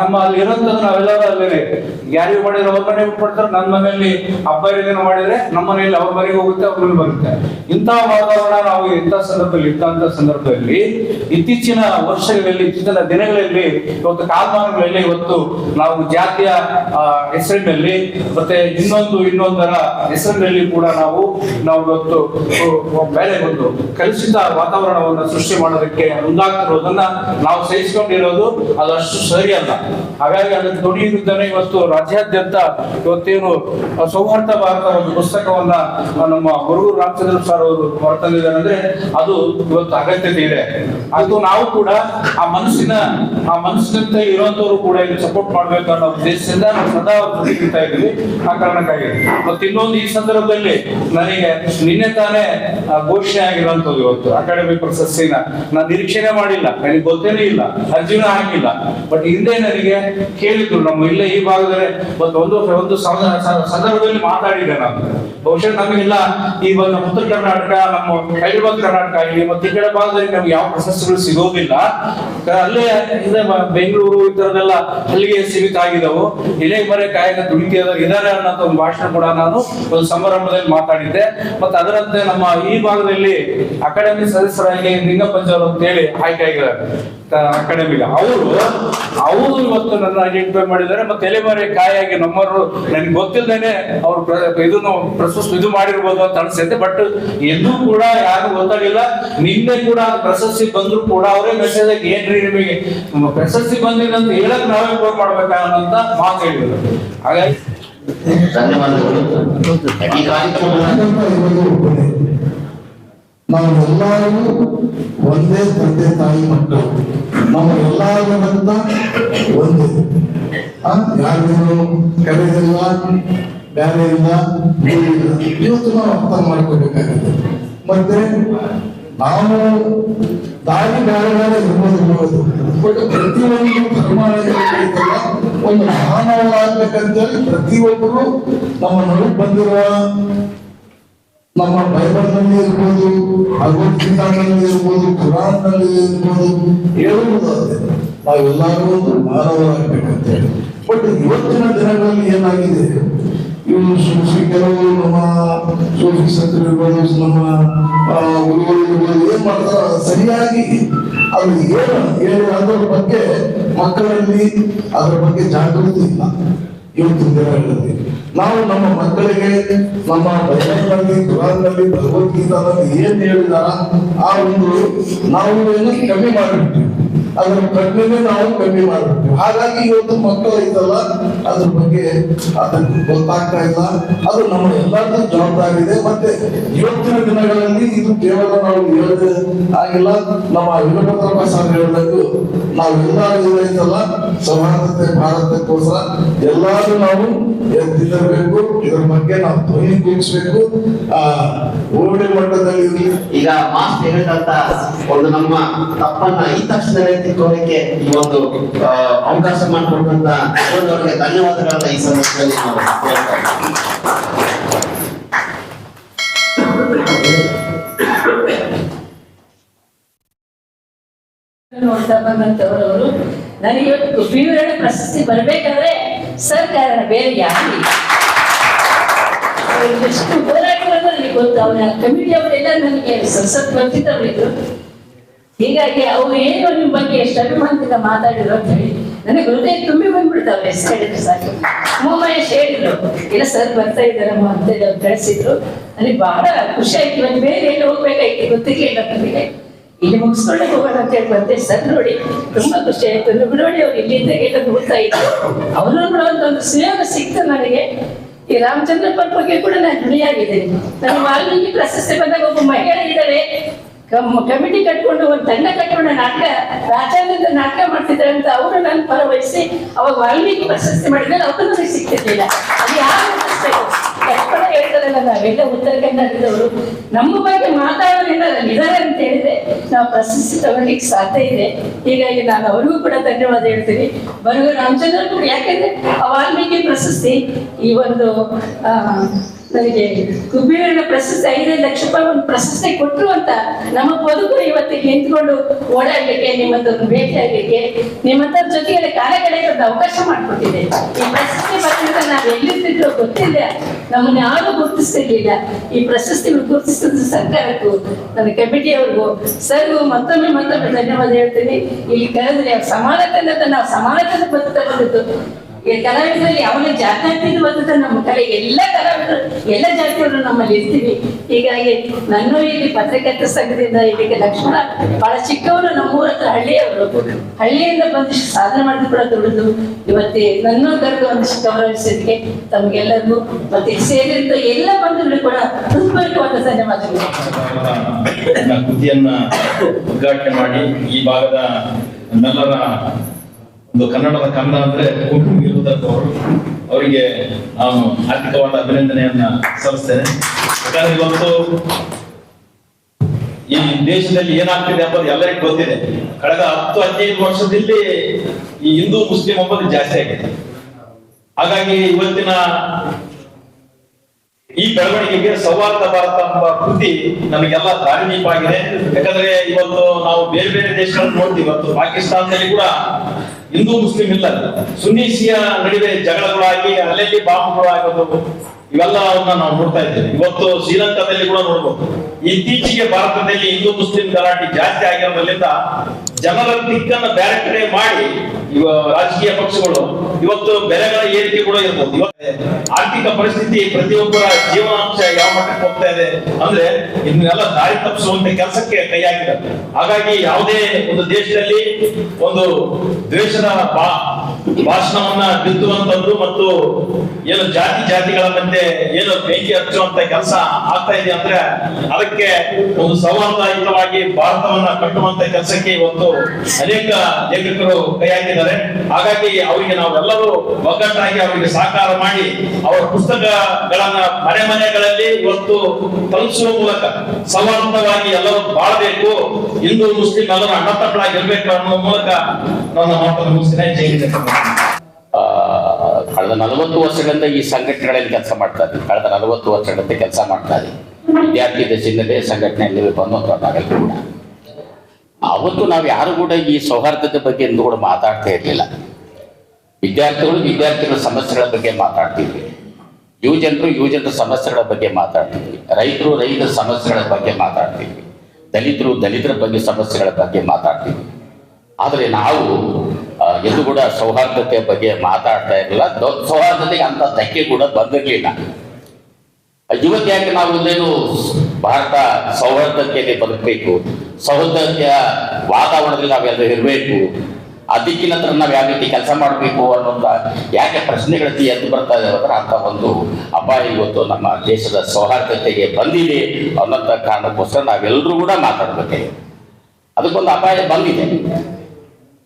ನಮ್ಮ ಅಲ್ಲಿ ಇರೋಂಥದ್ದು ನಾವೆಲ್ಲರೂ ಅಲ್ಲೇ ಯಾರಿಗೂ ಮಾಡಿದ್ರೆ ಅವ್ರ ಮನೆ ಬಿಟ್ಬಿಡ್ತಾರೆ ನನ್ನ ಮನೆಯಲ್ಲಿ ಹಬ್ಬ ಹರಿದಿನ ಮಾಡಿದ್ರೆ ನಮ್ಮ ಮನೆಯಲ್ಲಿ ಅವ್ರ ಮನೆಗೆ ಹೋಗುತ್ತೆ ಅವ್ರ ಮನೆಗೆ ಬರುತ್ತೆ. ಇಂತಹ ವಾತಾವರಣ ನಾವು ಇಂಥ ಸಂದರ್ಭದಲ್ಲಿ ಇಂತಹ ಸಂದರ್ಭದಲ್ಲಿ ಇತ್ತೀಚಿನ ವರ್ಷಗಳಲ್ಲಿ ಇತ್ತೀಚಿನ ದಿನಗಳಲ್ಲಿ ಇವತ್ತು ಕಾಲಮಾನಗಳಲ್ಲಿ ಇವತ್ತು ನಾವು ಜಾತಿಯ ಆ, ಹೆಸರಿನಲ್ಲಿ ಮತ್ತೆ ಇನ್ನೊಂದು ಇನ್ನೊಂದರ ಹೆಸರಿನಲ್ಲಿ ಕೂಡ ನಾವು ನಾವು ಇವತ್ತು ಮೇಲೆ ಬೇರೆ ಒಂದು ಕಲುಷಿತ ವಾತಾವರಣವನ್ನು ಸೃಷ್ಟಿ ಮಾಡೋದಕ್ಕೆ ಮುಂದಾಗ್ತಿರೋದನ್ನ ನಾವು ಸಹಿಸಿಕೊಂಡಿರೋದು ಅದು ಅಷ್ಟು ಸರಿಯಲ್ಲ. ಹಾಗಾಗಿ ಅದನ್ನು ದುಡಿಯುವುದನ್ನು ಇವತ್ತು ರಾಜ್ಯಾದ್ಯಂತ ಇವತ್ತೇನು ಸೌಹಾರ್ದ ಭಾರತ ಒಂದು ಪುಸ್ತಕವನ್ನ ನಮ್ಮ ಗುರು ರಾಮಚಂದ್ರ ಸರ್ ಅವರು ಹೊರತಂದಿದ್ದಾರೆ ಅಂದ್ರೆ ಅದು ಇವತ್ತು ಅಗತ್ಯತೆ ಇದೆ. ಅದು ನಾವು ಕೂಡ ಆ ಮನಸ್ಸಿನ, ಆ ಮನಸ್ಸಿನಂತೆ ಇರುವಂತವ್ರು ಕೂಡ ಇಲ್ಲಿ ಸಪೋರ್ಟ್ ಮಾಡ್ಬೇಕು ಅನ್ನೋ ಉದ್ದೇಶದಿಂದ ನಾವು ಸದಾ ಅವ್ರ ಇದ್ವಿ ಆ ಕಾರಣಕ್ಕಾಗಿ. ಮತ್ತೆ ಇನ್ನೊಂದು ಈ ಸಂದರ್ಭದಲ್ಲಿ ನನಗೆ ನಿನ್ನೆ ತಾನೇ ಘೋಷಣೆ ಆಗಿರುವಂತದ್ದು ಇವತ್ತು. ಅಕಾಡೆಮಿ ಪ್ರಶಸ್ತಿನ ನಾನು ನಿರೀಕ್ಷೆನೆ ಮಾಡಿಲ್ಲ. ನನಗೆ ಗೊತ್ತೇನೆ ಇಲ್ಲ. ಅರ್ಜಿನೂ ಹಾಕಿಲ್ಲ. ಬಟ್ ಹಿಂದೆ ನನಗೆ ಕೇಳಿದ್ರು ನಮ್ಮ ಇಲ್ಲೇ ಈ ಭಾಗದಲ್ಲಿ. ಒಂದು ಒಂದು ಸಂದರ್ಭದಲ್ಲಿ ಮಾತಾಡಿದೆ ನಾನು. ಬಹುಶಃ ನಮಗೆಲ್ಲ ಈ ಒಂದು ಉತ್ತರ ಕರ್ನಾಟಕ, ನಮ್ಮ ಹೈದರಾಬಾದ್ ಕರ್ನಾಟಕ ಇಲ್ಲಿ ಮತ್ತೆ ಈ ಕಡೆ ಭಾಗದಲ್ಲಿ ನಮ್ಗೆ ಯಾವ ಪ್ರಶಸ್ತಿಗಳು ಸಿಗೋದಿಲ್ಲ. ಅಲ್ಲೇ ಇದೆ ಬೆಂಗಳೂರು ಈ ತರದೆಲ್ಲ ಅಲ್ಲಿಗೆ ಸೀಮಿತ ಆಗಿದವು ಇಲ್ಲೇ ಮರೆ, ಕಾಯಕ ದುಡಿಕೆ ಇದಾರೆ ಅನ್ನೋ ಒಂದು ಭಾಷಣ ಕೂಡ ನಾನು ಒಂದು ಸಮಾರಂಭದಲ್ಲಿ ಮಾತಾಡಿದ್ದೆ. ಮತ್ತೆ ಅದರಂತೆ ನಮ್ಮ ಈ ಭಾಗದಲ್ಲಿ ಅಕಾಡೆಮಿ ಸದಸ್ಯರಾಗಿ ಲಿಂಗಪಂಚವರು ಅಂತ ಹೇಳಿ ಆಯ್ಕೆ ಆಗಿದ್ದಾರೆ. ಅಕಾಡೆಮಿಗೆ ಅವರು ಅವರು ಇವತ್ತು ನನ್ನ ಐಡೆಂಟಿಫೈ ಮಾಡಿದ್ದಾರೆ, ಮತ್ತೆ ಎಲೆಮರೆ ಕಾಯಾಗಿ ನಮ್ಮವರು, ನನಗೆ ಗೊತ್ತಿಲ್ಲದೇನೆ ಅವರು ಇದನ್ನು ಪ್ರಶಸ್ತಿ ಇದು ಮಾಡಿರ್ಬೋದು ಅಂತ ಅನ್ಸುತ್ತೆ ಬಟ್ ಎಲ್ಲೂ ಕೂಡ ಯಾರು ಗೊತ್ತಾಗಿಲ್ಲ. ನಿನ್ನೆ ಕೂಡ ಪ್ರಶಸ್ತಿ ಬಂದ್ರು ಕೂಡ ಅವರೇ ಮೆಸೇಜ್ ಆಗಿ ಏನ್ರಿ ನಿಮಗೆ? ಪ್ರಶಸ್ತಿ ಬಂದಿಲ್ಲ ಅಂತ ಹೇಳಕ್ ನಾವೇ ಫೋನ್ ಮಾಡ್ಬೇಕಾ ಅನ್ನೋಂತ ಮಾತು ಹೇಳಿದ್ರು. ಹಾಗಾಗಿ ಧನ್ಯವಾದಗಳು. ಈ ಕಾರ್ಯಕ್ರಮ ನಾವು ಎಲ್ಲರೂ ಒಂದೇ ತಂದೆ ತಾಯಿ ಮಕ್ಕಳು. ನಮ್ಮ ಎಲ್ಲರಿಗಿಂತ ಒಂದೇ. ಯಾರಿಗೂ ಕರೆದಿಲ್ಲ, ಬೇರೆ ಇಲ್ಲ. ಇವತ್ತು ನಾವು ಅರ್ಥ ಮಾಡ್ಕೋಬೇಕಾಗುತ್ತೆ ಮತ್ತೆ ನಾವು ದಾರಿ ಬೇರೆ ಬೇರೆ ಇರ್ಬೋದು ಇರ್ಬೋದು ಬಟ್ ಪ್ರತಿಯೊಂದು ಪರಿಮಾಣ ಒಂದು ಮಾನವರಾಗಬೇಕಂತೇಳಿ ಪ್ರತಿಯೊಬ್ಬರು ನಮ್ಮ ನಡುವೆ ಬಂದಿರುವ ನಮ್ಮ ಬೈಬಲ್ನಲ್ಲಿ ಇರ್ಬೋದು ಭಗವದ್ಗೀತಾನಲ್ಲಿ ಇರ್ಬೋದು, ಕುರಾನ್ನಲ್ಲಿ ಇರ್ಬೋದು ಹೇಳುವುದಾದ್ರೆ ನಾವೆಲ್ಲರೂ ಒಂದು ಮಾನವರಾಗಬೇಕಂತೇಳಿ. ಬಟ್ ಇವತ್ತಿನ ದಿನಗಳಲ್ಲಿ ಏನಾಗಿದೆ? ಇವರು ಸೂಫಿ ಕೆಲವರು ನಮ್ಮ ಸೂಫಿ ಸಂತರು ಇರ್ಬೋದು ನಮ್ಮ ಹುಡುಗರು ಇರ್ಬೋದು ಏನ್ ಮಾಡ್ತಾರ ಸರಿಯಾಗಿ ಅದು ಏನು ಏನು ಅದರ ಬಗ್ಗೆ ಮಕ್ಕಳಲ್ಲಿ ಅದರ ಬಗ್ಗೆ ಜಾಗೃತಿ ಇಲ್ಲ. ದಿನಗಳಲ್ಲಿ ನಾವು ನಮ್ಮ ಮಕ್ಕಳಿಗೆ, ನಮ್ಮ ಬೈಬಲ್ನಲ್ಲಿ ಕುರಾನ್ನಲ್ಲಿ ಭಗವದ್ಗೀತಾದಲ್ಲಿ ಏನ್ ಹೇಳಿದಾರ, ಆ ಒಂದು ನಾವು ಕಮ್ಮಿ ಮಾಡಿಬಿಟ್ಟಿವಿ ಅದ್ರ ಕಡಿಮೆ ನಾವು ಕಮ್ಮಿ ಮಾಡ್ಬಿಡ್ತೀವಿ. ಹಾಗಾಗಿ ಇವತ್ತು ಮಕ್ಕಳು ಇದಲ್ಲ ಅದ್ರ ಬಗ್ಗೆ ಅದಕ್ಕೆ ಗೊತ್ತಾಗ್ತಾ ಇಲ್ಲ. ಅದು ನಮ್ಮ ಎಲ್ಲರದ್ದು ಜವಾಬ್ದಾರಿ ಇದೆ ಮತ್ತೆ ಇವತ್ತಿನ ದಿನಗಳಲ್ಲಿ ಇದು ಕೇವಲ ನಾವು ಹೇಳದೆ ಆಗಿಲ್ಲ. ನಮ್ಮ ವೀರಭದ್ರಪ್ಪ ಸರ್ ಹೇಳಿದಂಗೂ ನಾವೆಲ್ಲ ಇದಲ್ಲ ಸಮಾನತೆ ಭಾರತಕ್ಕೋಸ್ಕರ ಎಲ್ಲಾರು ನಾವು ಎದ್ದಿರಬೇಕು ಇದ್ರ ಬಗ್ಗೆ ನಾವು ಧ್ವನಿ ಕೂಗಿಸ್ಬೇಕು. ಆ ಓಡಿ ಮಟ್ಟದಲ್ಲಿ ಇರ್ಲಿ. ಈಗ ಮಾಸ್ಟರ್ ಹೇಳಿದಂತ ಒಂದು ನಮ್ಮ ತಪ್ಪನ್ನ ಈ ತಕ್ಷಣವೇ ತಿಳ್ಕೊಳ್ಳಿಕ್ಕೆ ಈ ಒಂದು ಅವಕಾಶ ಮಾಡಿಕೊಟ್ಟಂತ ಅವರಿಗೆ ಧನ್ಯವಾದಗಳನ್ನ ಈ ಸಂದರ್ಭದಲ್ಲಿ ನಾವು ಹೇಳ್ತಾ. ನೋಡ್ತಾ ಬಂದಂತವರು ನನಗೆ ಇವತ್ತು ಬೀವರಣ ಪ್ರಶಸ್ತಿ ಬರಬೇಕಾದ್ರೆ ಸರ್ಕಾರ ಬೇರೆ. ಅವ್ರು ಎಷ್ಟು ಹೋರಾಟಗಳನ್ನು ನನಗೆ ಗೊತ್ತು. ಅವನ ಕಮಿಟಿ ಅವರೆಲ್ಲ ನನಗೆ ಸಂಸತ್ ಬರ್ತಿದ್ದವರಿದ್ರು ಹೀಗಾಗಿ ಅವ್ರು ಏನು ನಿಮ್ಮ ಬಗ್ಗೆ ಎಷ್ಟು ಅಭಿಮಾನದಿಂದ ಮಾತಾಡಿದ್ರು ಅಂತ ಹೇಳಿ ನನಗೆ ಹೃದಯ ತುಂಬಿ ಬಂದ್ಬಿಡ್ತಾವೆ ಎಷ್ಟು ಹೇಳಿದ್ರು ಸಾಕು. ಮಹೇಶ್ ಹೇಳಿದ್ರು. ಇಲ್ಲ ಸರ್ ಬರ್ತಾ ಇದ್ದಾರಮ್ಮ ಅಂತ ಕಳಿಸಿದ್ರು. ನನಗೆ ಬಹಳ ಖುಷಿ ಆಯ್ತು. ನನಗೆ ಬೇರೆ ಎಲ್ಲಿ ಹೋಗ್ಬೇಕಾಯ್ತು ಗೊತ್ತಿರ್ಲಿಲ್ಲ ನನಗೆ ಇಲ್ಲಿ ಮುಗಿಸ್ಕೊಂಡು ಹೋಗೋಣ ಅಂತ ಹೇಳಿ ಬಂದೆ. ಸರ್ ನೋಡಿ, ತುಂಬಾ ಖುಷಿ ಆಯ್ತು. ನೋಡಿ ಅವ್ರು ಇಲ್ಲಿಂದ ಎಲ್ಲ ನೋಡ್ತಾ ಇದ್ರು. ಅವರು ನೋಡುವಂತ ಒಂದು ಸುಯೋಗ ಸಿಕ್ತು ನನಗೆ. ಈ ರಾಮಚಂದ್ರ ಪರ್ ಬಗ್ಗೆ ಕೂಡ ನಾನು ಋಣಿಯಾಗಿದ್ದೇನೆ. ನಾನು ವಾಲ್ಮೀಕಿ ಪ್ರಶಸ್ತಿ ಬಂದಾಗ ಒಬ್ಬ ಮಹಿಳೆ ಇದ್ದಾರೆ. ಕಮಿಟಿ ಕಟ್ಕೊಂಡು ಒಂದು ತಂಡ ಕಟ್ಕೊಂಡು ನಾಟಕ ರಾಜಾನಂದ ನಾಟಕ ಮಾಡ್ತಿದ್ರೆ ಅಂತ ಅವರು ನನ್ನ ಪರವಹಿಸಿ ಅವಾಗ ವಾಲ್ಮೀಕಿ ಪ್ರಶಸ್ತಿ ಮಾಡಿದ್ರೆ ಅವರು ನನಗೆ ಸಿಗ್ತಿರ್ಲಿಲ್ಲ ಅದು ಯಾರು ಕಷ್ಟ ಹೇಳ್ತಾರಲ್ಲ, ನಾವೆಲ್ಲ ಉತ್ತರ ಕನ್ನಡದವರು. ನಮ್ಮ ಬಗ್ಗೆ ಮಾತಾಡೋದ್ರಿಂದ ಇದ್ದಾರೆ ಅಂತ ಹೇಳಿದ್ರೆ ನಾವು ಪ್ರಶಸ್ತಿ ತಗೊಳ್ಳಿಕ್ಕೆ ಸಾಧ್ಯ ಇದೆ. ಹೀಗಾಗಿ ನಾನು ಅವ್ರಿಗೂ ಕೂಡ ಧನ್ಯವಾದ ಹೇಳ್ತೀನಿ. ಬರುವ ರಾಮಚಂದ್ರ ಯಾಕಂದ್ರೆ ಆ ವಾಲ್ಮೀಕಿ ಪ್ರಶಸ್ತಿ ಈ ಒಂದು ನನಗೆ ಕುಬೇರನ ಪ್ರಶಸ್ತಿ, ಐದೈದು ಲಕ್ಷ ರೂಪಾಯಿ ಒಂದು ಪ್ರಶಸ್ತಿ ಕೊಟ್ಟರು ಅಂತ ನಮ್ಮ ಬದುಕು ಇವತ್ತಿಗೆ ನಿಂತ್ಕೊಂಡು ಓಡಾಡ್ಲಿಕ್ಕೆ ನಿಮ್ಮದೊಂದು ಭೇಟಿ ಆಗ್ಲಿಕ್ಕೆ ನಿಮ್ಮಂತ ಜೊತೆಯಲ್ಲಿ ಕಾಲ ಕಳೆಯೋದು ಅವಕಾಶ ಮಾಡಿಕೊಟ್ಟಿದೆ. ಈ ಪ್ರಶಸ್ತಿ ಬರೋದ್ರಿಂದ ನಾವು ಎಲ್ಲಿರ್ತಿದ್ರು ಗೊತ್ತಿಲ್ಲ. ನಮ್ಮನ್ನ ಯಾರು ಗುರುತಿಸ್ತಿರ್ಲಿಲ್ಲ. ಈ ಪ್ರಶಸ್ತಿ ಗುರುತಿಸಿದ ಸರ್ಕಾರಕ್ಕೂ, ನನ್ನ ಕಮಿಟಿಯವ್ರಿಗೂ ಸರ್ಗೂ ಮತ್ತೊಮ್ಮೆ ಮತ್ತೊಮ್ಮೆ ಧನ್ಯವಾದ ಹೇಳ್ತೀನಿ. ಇಲ್ಲಿ ಕರೆದ್ರೆ ಸಮಾನತೆಯಿಂದ ನಾವು ಸಮಾನತೆಯಿಂದ ಬದುಕ್ತಾ ಬಂದಿದ್ದು ಕಲಾವಿದರಲ್ಲಿ ಯಾವಾಗ ಜಾತ್ಯಾತೀತ ಬಂದ ನಮ್ಮ ಕಲೆ. ಎಲ್ಲ ಕಲಾವಿದರು, ಎಲ್ಲ ಜಾತಿಯವರು ನಮ್ಮಲ್ಲಿ ಇರ್ತೀವಿ. ಹೀಗಾಗಿ ನನ್ನ ಇಲ್ಲಿ ಪತ್ರಕರ್ತ ಸಂಘದಿಂದ ಇದಕ್ಕೆ ಲಕ್ಷ್ಮಣ ಬಹಳ ಚಿಕ್ಕವರು ನಮ್ಮೂರ ಹತ್ರ ಹಳ್ಳಿಯವರು. ಹಳ್ಳಿಯಿಂದ ಬಂದಿಷ್ಟು ಸಾಧನೆ ಮಾಡಿದ್ರು ಕೂಡ ದುಡಿದು ಇವತ್ತೇ ನನ್ನ ಕರೆದು ಒಂದಿಷ್ಟು ಗೌರವಿಸಿದ್ದಕ್ಕೆ ತಮಗೆಲ್ಲರಿಗೂ ಮತ್ತೆ ಸೇರಿದ ಎಲ್ಲ ಬಂಧುಗಳು ಕೂಡ ಹೃತ್ಪೂರ್ವಕವಾದ ಧನ್ಯವಾದಗಳು ಕೃತಿಯನ್ನ ಉದ್ಘಾಟನೆ ಮಾಡಿ ಈ ಭಾಗದ ನಮ್ಮೆಲ್ಲರ ಒಂದು ಕನ್ನಡದ ಕನ್ನಡ ಅಂದ್ರೆ ಕುಟುಂಬ ಇರುವುದಕ್ಕವರು ಅವರಿಗೆ ನಾನು ಆರ್ಥಿಕವಾದ ಅಭಿನಂದನೆಯನ್ನ ಸಲ್ಲಿಸ್ತೇನೆ. ಯಾಕಂದ್ರೆ ಇವತ್ತು ಈ ದೇಶದಲ್ಲಿ ಏನಾಗ್ತಿದೆ ಅನ್ನೋದು ಎಲ್ಲರಿಗೂ ಗೊತ್ತಿದೆ. ಕಳೆದ ಹತ್ತು, ಹದಿನೈದು ವರ್ಷದಲ್ಲಿ ಈ ಹಿಂದೂ, ಮುಸ್ಲಿಂ ಒಬ್ಬರು ಜಾಸ್ತಿ ಆಗಿದೆ. ಹಾಗಾಗಿ ಇವತ್ತಿನ ಈ ಬೆಳವಣಿಗೆಗೆ ಸೌಹಾರ್ದ ಭಾರತ ಎಂಬ ಕೃತಿ ನಮಗೆಲ್ಲ ದಾರಿದೀಪಾಗಿದೆ ಯಾಕಂದ್ರೆ ಇವತ್ತು ನಾವು ಬೇರೆ ಬೇರೆ ದೇಶಗಳನ್ನು ನೋಡ್ತೀವಿ. ಇವತ್ತು ಪಾಕಿಸ್ತಾನದಲ್ಲಿ ಕೂಡ ಹಿಂದೂ ಮುಸ್ಲಿಂ ಇಲ್ಲ. ಸುನ್ನಿ ಶಿಯಾ ನಡುವೆ ಜಗಳಗಳಾಗಿ ಅಲ್ಲಲ್ಲಿ ಬಾಂಬ್ಗಳು ಆಗೋದು ಇವೆಲ್ಲವನ್ನ ನಾವು ನೋಡ್ತಾ ಇದ್ದೇವೆ. ಇವತ್ತು ಶ್ರೀಲಂಕಾದಲ್ಲಿ ಕೂಡ ನೋಡ್ಬೋದು. ಇತ್ತೀಚೆಗೆ ಭಾರತದಲ್ಲಿ ಹಿಂದೂ ಮುಸ್ಲಿಂ ಗಲಾಟೆ ಜಾಸ್ತಿ ಆಗಿರೋದ್ರಿಂದ ಜನರ ದಿಕ್ಕನ್ನು ಬ್ಯಾರೆ ಮಾಡಿ ಇವ ರಾಜಕೀಯ ಪಕ್ಷಗಳು, ಇವತ್ತು ಬೆಲೆಗಳ ಏರಿಕೆ ಕೂಡ ಇರ್ಬೋದು. ಇವತ್ತು ಆರ್ಥಿಕ ಪರಿಸ್ಥಿತಿ ಪ್ರತಿಯೊಬ್ಬರ ಜೀವನಾಂಶ ಯಾವ ಮಟ್ಟಕ್ಕೆ ಹೋಗ್ತಾ ಇದೆ ಅಂದ್ರೆ ಇದನ್ನೆಲ್ಲ ದಾರಿ ತಪ್ಪಿಸುವಂತ ಕೆಲಸಕ್ಕೆ ಕೈ ಹಾಗಾಗಿ ಯಾವುದೇ ಒಂದು ದೇಶದಲ್ಲಿ ಒಂದು ದ್ವೇಷದ ಭಾಷಣವನ್ನ ಬಿತ್ತುವಂತದ್ದು ಮತ್ತು ಏನು ಜಾತಿ ಜಾತಿಗಳ ಮಧ್ಯೆ ಏನು ಬೆಂಕಿ ಹಚ್ಚುವಂತ ಕೆಲಸ ಆಗ್ತಾ ಇದೆ ಅಂದ್ರೆ ಅದಕ್ಕೆ ಒಂದು ಸೌಹಾರ್ದಯುತವಾಗಿ ಭಾರತವನ್ನ ಕಟ್ಟುವಂತ ಕೆಲಸಕ್ಕೆ ಇವತ್ತು ಅನೇಕ ಲೇಖಕರು ಕೈ ಹಾಗಾಗಿ ಅವರಿಗೆ ನಾವೆಲ್ಲರೂ ಒಗ್ಗಟ್ಟಾಗಿ ಅವರಿಗೆ ಸಹಕಾರ ಮಾಡಿ ಅವರ ಪುಸ್ತಕಗಳನ್ನ ಮನೆ ಮನೆಗಳಲ್ಲಿ ಇವತ್ತು ತಲುಪಿಸುವ ಮೂಲಕ ಸಮರ್ಥವಾಗಿ ಎಲ್ಲರೂ ಬಾಳಬೇಕು. ಹಿಂದೂ, ಮುಸ್ಲಿಂ ಎಲ್ಲರೂ ಅಣ್ಣ ಇರಬೇಕು ಅನ್ನೋ ಮೂಲಕ ನನ್ನ ಮಾತನ್ನು ಮುಗಿಸಿದೆ ಜೈಲಿದೆ ಕಳೆದ ನಲವತ್ತು ವರ್ಷಗಳಿಂದ ಈ ಸಂಘಟನೆಗಳಲ್ಲಿ ಕೆಲಸ ಮಾಡ್ತಾ ಇದ್ದೀವಿ. ಕಳೆದ ನಲವತ್ತು ವರ್ಷಗಳಿಂದ ಕೆಲಸ ಮಾಡ್ತಾ ಇದ್ದೀವಿ. ವಿದ್ಯಾರ್ಥಿ ದಶೆಯಿಂದಲೇ ಸಂಘಟನೆಯಲ್ಲಿ ಬಂದಂತ ನಾವೆಲ್ಲರೂ ಕೂಡ. ಅವತ್ತು ನಾವು ಯಾರು ಕೂಡ ಈ ಸೌಹಾರ್ದತೆ ಬಗ್ಗೆ ಎಂದು ಕೂಡ ಮಾತಾಡ್ತಾ ಇರಲಿಲ್ಲ. ವಿದ್ಯಾರ್ಥಿಗಳು ವಿದ್ಯಾರ್ಥಿಗಳ ಸಮಸ್ಯೆಗಳ ಬಗ್ಗೆ ಮಾತಾಡ್ತಿದ್ವಿ. ಯುವಜನರು ಯುವಜನರ ಸಮಸ್ಯೆಗಳ ಬಗ್ಗೆ ಮಾತಾಡ್ತಿದ್ವಿ. ರೈತರು ರೈತರ ಸಮಸ್ಯೆಗಳ ಬಗ್ಗೆ ಮಾತಾಡ್ತಿದ್ವಿ. ದಲಿತರು ದಲಿತರ ಬಗ್ಗೆ ಸಮಸ್ಯೆಗಳ ಬಗ್ಗೆ ಮಾತಾಡ್ತಿದ್ವಿ. ಆದರೆ ನಾವು ಎಂದು ಕೂಡ ಸೌಹಾರ್ದತೆ ಬಗ್ಗೆ ಮಾತಾಡ್ತಾ ಇರಲಿಲ್ಲ. ಸೌಹಾರ್ದತೆಗೆ ಅಂತ ಧಕ್ಕೆ ಕೂಡ ಬಂದಿರಲಿಲ್ಲ. ಇವತ್ತು ಯಾಕೆ ನಾವು ಒಂದೇನು ಭಾರತ ಸೌಹಾರ್ದತೆಯಲ್ಲಿ ಬದುಕಬೇಕು. ಸೌಹಾರ್ದತೆಯ ವಾತಾವರಣದಲ್ಲಿ ನಾವೆಲ್ಲ ಇರಬೇಕು. ಅದಕ್ಕೆ ನಂತರ ನಾವು ಯಾವ ರೀತಿ ಕೆಲಸ ಮಾಡಬೇಕು ಅನ್ನೋದ ಯಾಕೆ ಪ್ರಶ್ನೆಗಳು ಎದ್ದು ಬರ್ತಾ ಇದೆ ಅಂದ್ರೆ ಅಂತ ಒಂದು ಅಪಾಯ ಇವತ್ತು ನಮ್ಮ ದೇಶದ ಸೌಹಾರ್ದತೆಗೆ ಬಂದಿದೆ ಅನ್ನೋಂಥ ಕಾರಣಕ್ಕೋಸ್ಕರ ನಾವೆಲ್ಲರೂ ಕೂಡ ಮಾತಾಡಬೇಕಾಗಿದೆ ಅದಕ್ಕೊಂದು ಅಪಾಯ ಬಂದಿದೆ.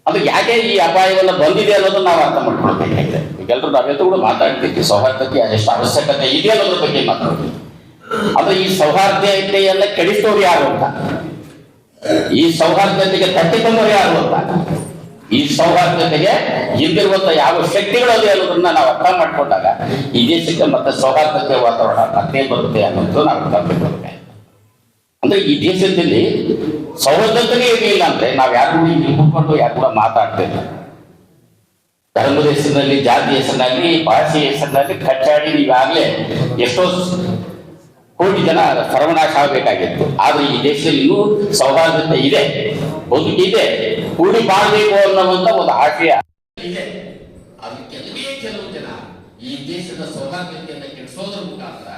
ಅದು ಯಾಕೆ ಈ ಅಪಾಯವನ್ನು ಬಂದಿದೆ ಅನ್ನೋದನ್ನ ನಾವು ಅರ್ಥ ಮಾಡ್ಕೊಳ್ಬೇಕಾಗಿದೆ ಈಗೆಲ್ಲರೂ ನಾವೆಲ್ಲರೂ ಕೂಡ ಮಾತಾಡ್ತೀವಿ ಸೌಹಾರ್ದತೆ ಅದೆಷ್ಟು ಅವಶ್ಯಕತೆ ಇದೆ ಅನ್ನೋದ್ರ ಬಗ್ಗೆ ಮಾತಾಡ್ತೀವಿ ಅಂದ್ರೆ ಈ ಸೌಹಾರ್ದತೆಯನ್ನ ಕೆಡಿಸೋರು ಯಾರು ಅಂತ? ಈ ಸೌಹಾರ್ದತೆಗೆ ತಟ್ಟಿಕೊಂಡವರು ಯಾರು ಅಂತ? ಈ ಸೌಹಾರ್ದತೆಗೆ ಹಿಂದಿರುವಂತ ಯಾವ ಶಕ್ತಿಗಳು ಅದೇ ಅನ್ನೋದನ್ನ ನಾವು ಅರ್ಥ ಮಾಡ್ಕೊಂಡಾಗ ಈ ದೇಶಕ್ಕೆ ಮತ್ತೆ ಸೌಹಾರ್ದತೆ ವಾತಾವರಣ ಮತ್ತೆ ಬರುತ್ತೆ ಅನ್ನೋದು ನಾವು ಅರ್ಥ ಮಾಡ್ಕೊಳ್ತೇವೆ ಅಂದ್ರೆ ಈ ದೇಶದಲ್ಲಿ ಸೌಹಾರ್ದತೆ ಇರಲಿಲ್ಲ ಅಂದ್ರೆ ನಾವ್ ಯಾರು ಕೂಡ ಇಲ್ಲಿ ಕೂತ್ಕೊಂಡು ಯಾರು ಕೂಡ ಮಾತಾಡ್ತೇವೆ ಧರ್ಮದ ಹೆಸರಿನಲ್ಲಿ ಜಾತಿ ಹೆಸರಿನಲ್ಲಿ ಭಾಷೆ ಹೆಸರಿನಲ್ಲಿ ಕಚ್ಚಾಡಿ ನೀವಾಗ್ಲೇ ಎಷ್ಟೋ ಕೋಟಿ ಜನ ಸರ್ವನಾಶ ಆಗಬೇಕಾಗಿತ್ತು. ಆದ್ರೆ ಈ ದೇಶದಲ್ಲಿ ಇನ್ನೂ ಸೌಹಾರ್ದತೆ ಇದೆ, ಬದುಕಿದೆ, ಕೂಡಿ ಬಾಳ್ಬೇಕು ಅನ್ನುವಂತ ಒಂದು ಆಶಯ ಇದೆ. ಅದು ಕೆಲವೇ ಕೆಲವು ಜನ ಈ ದೇಶದ ಸೌಹಾರ್ದತೆಯನ್ನು ಕೆಡಿಸೋದ್ರ ಮುಖಾಂತರ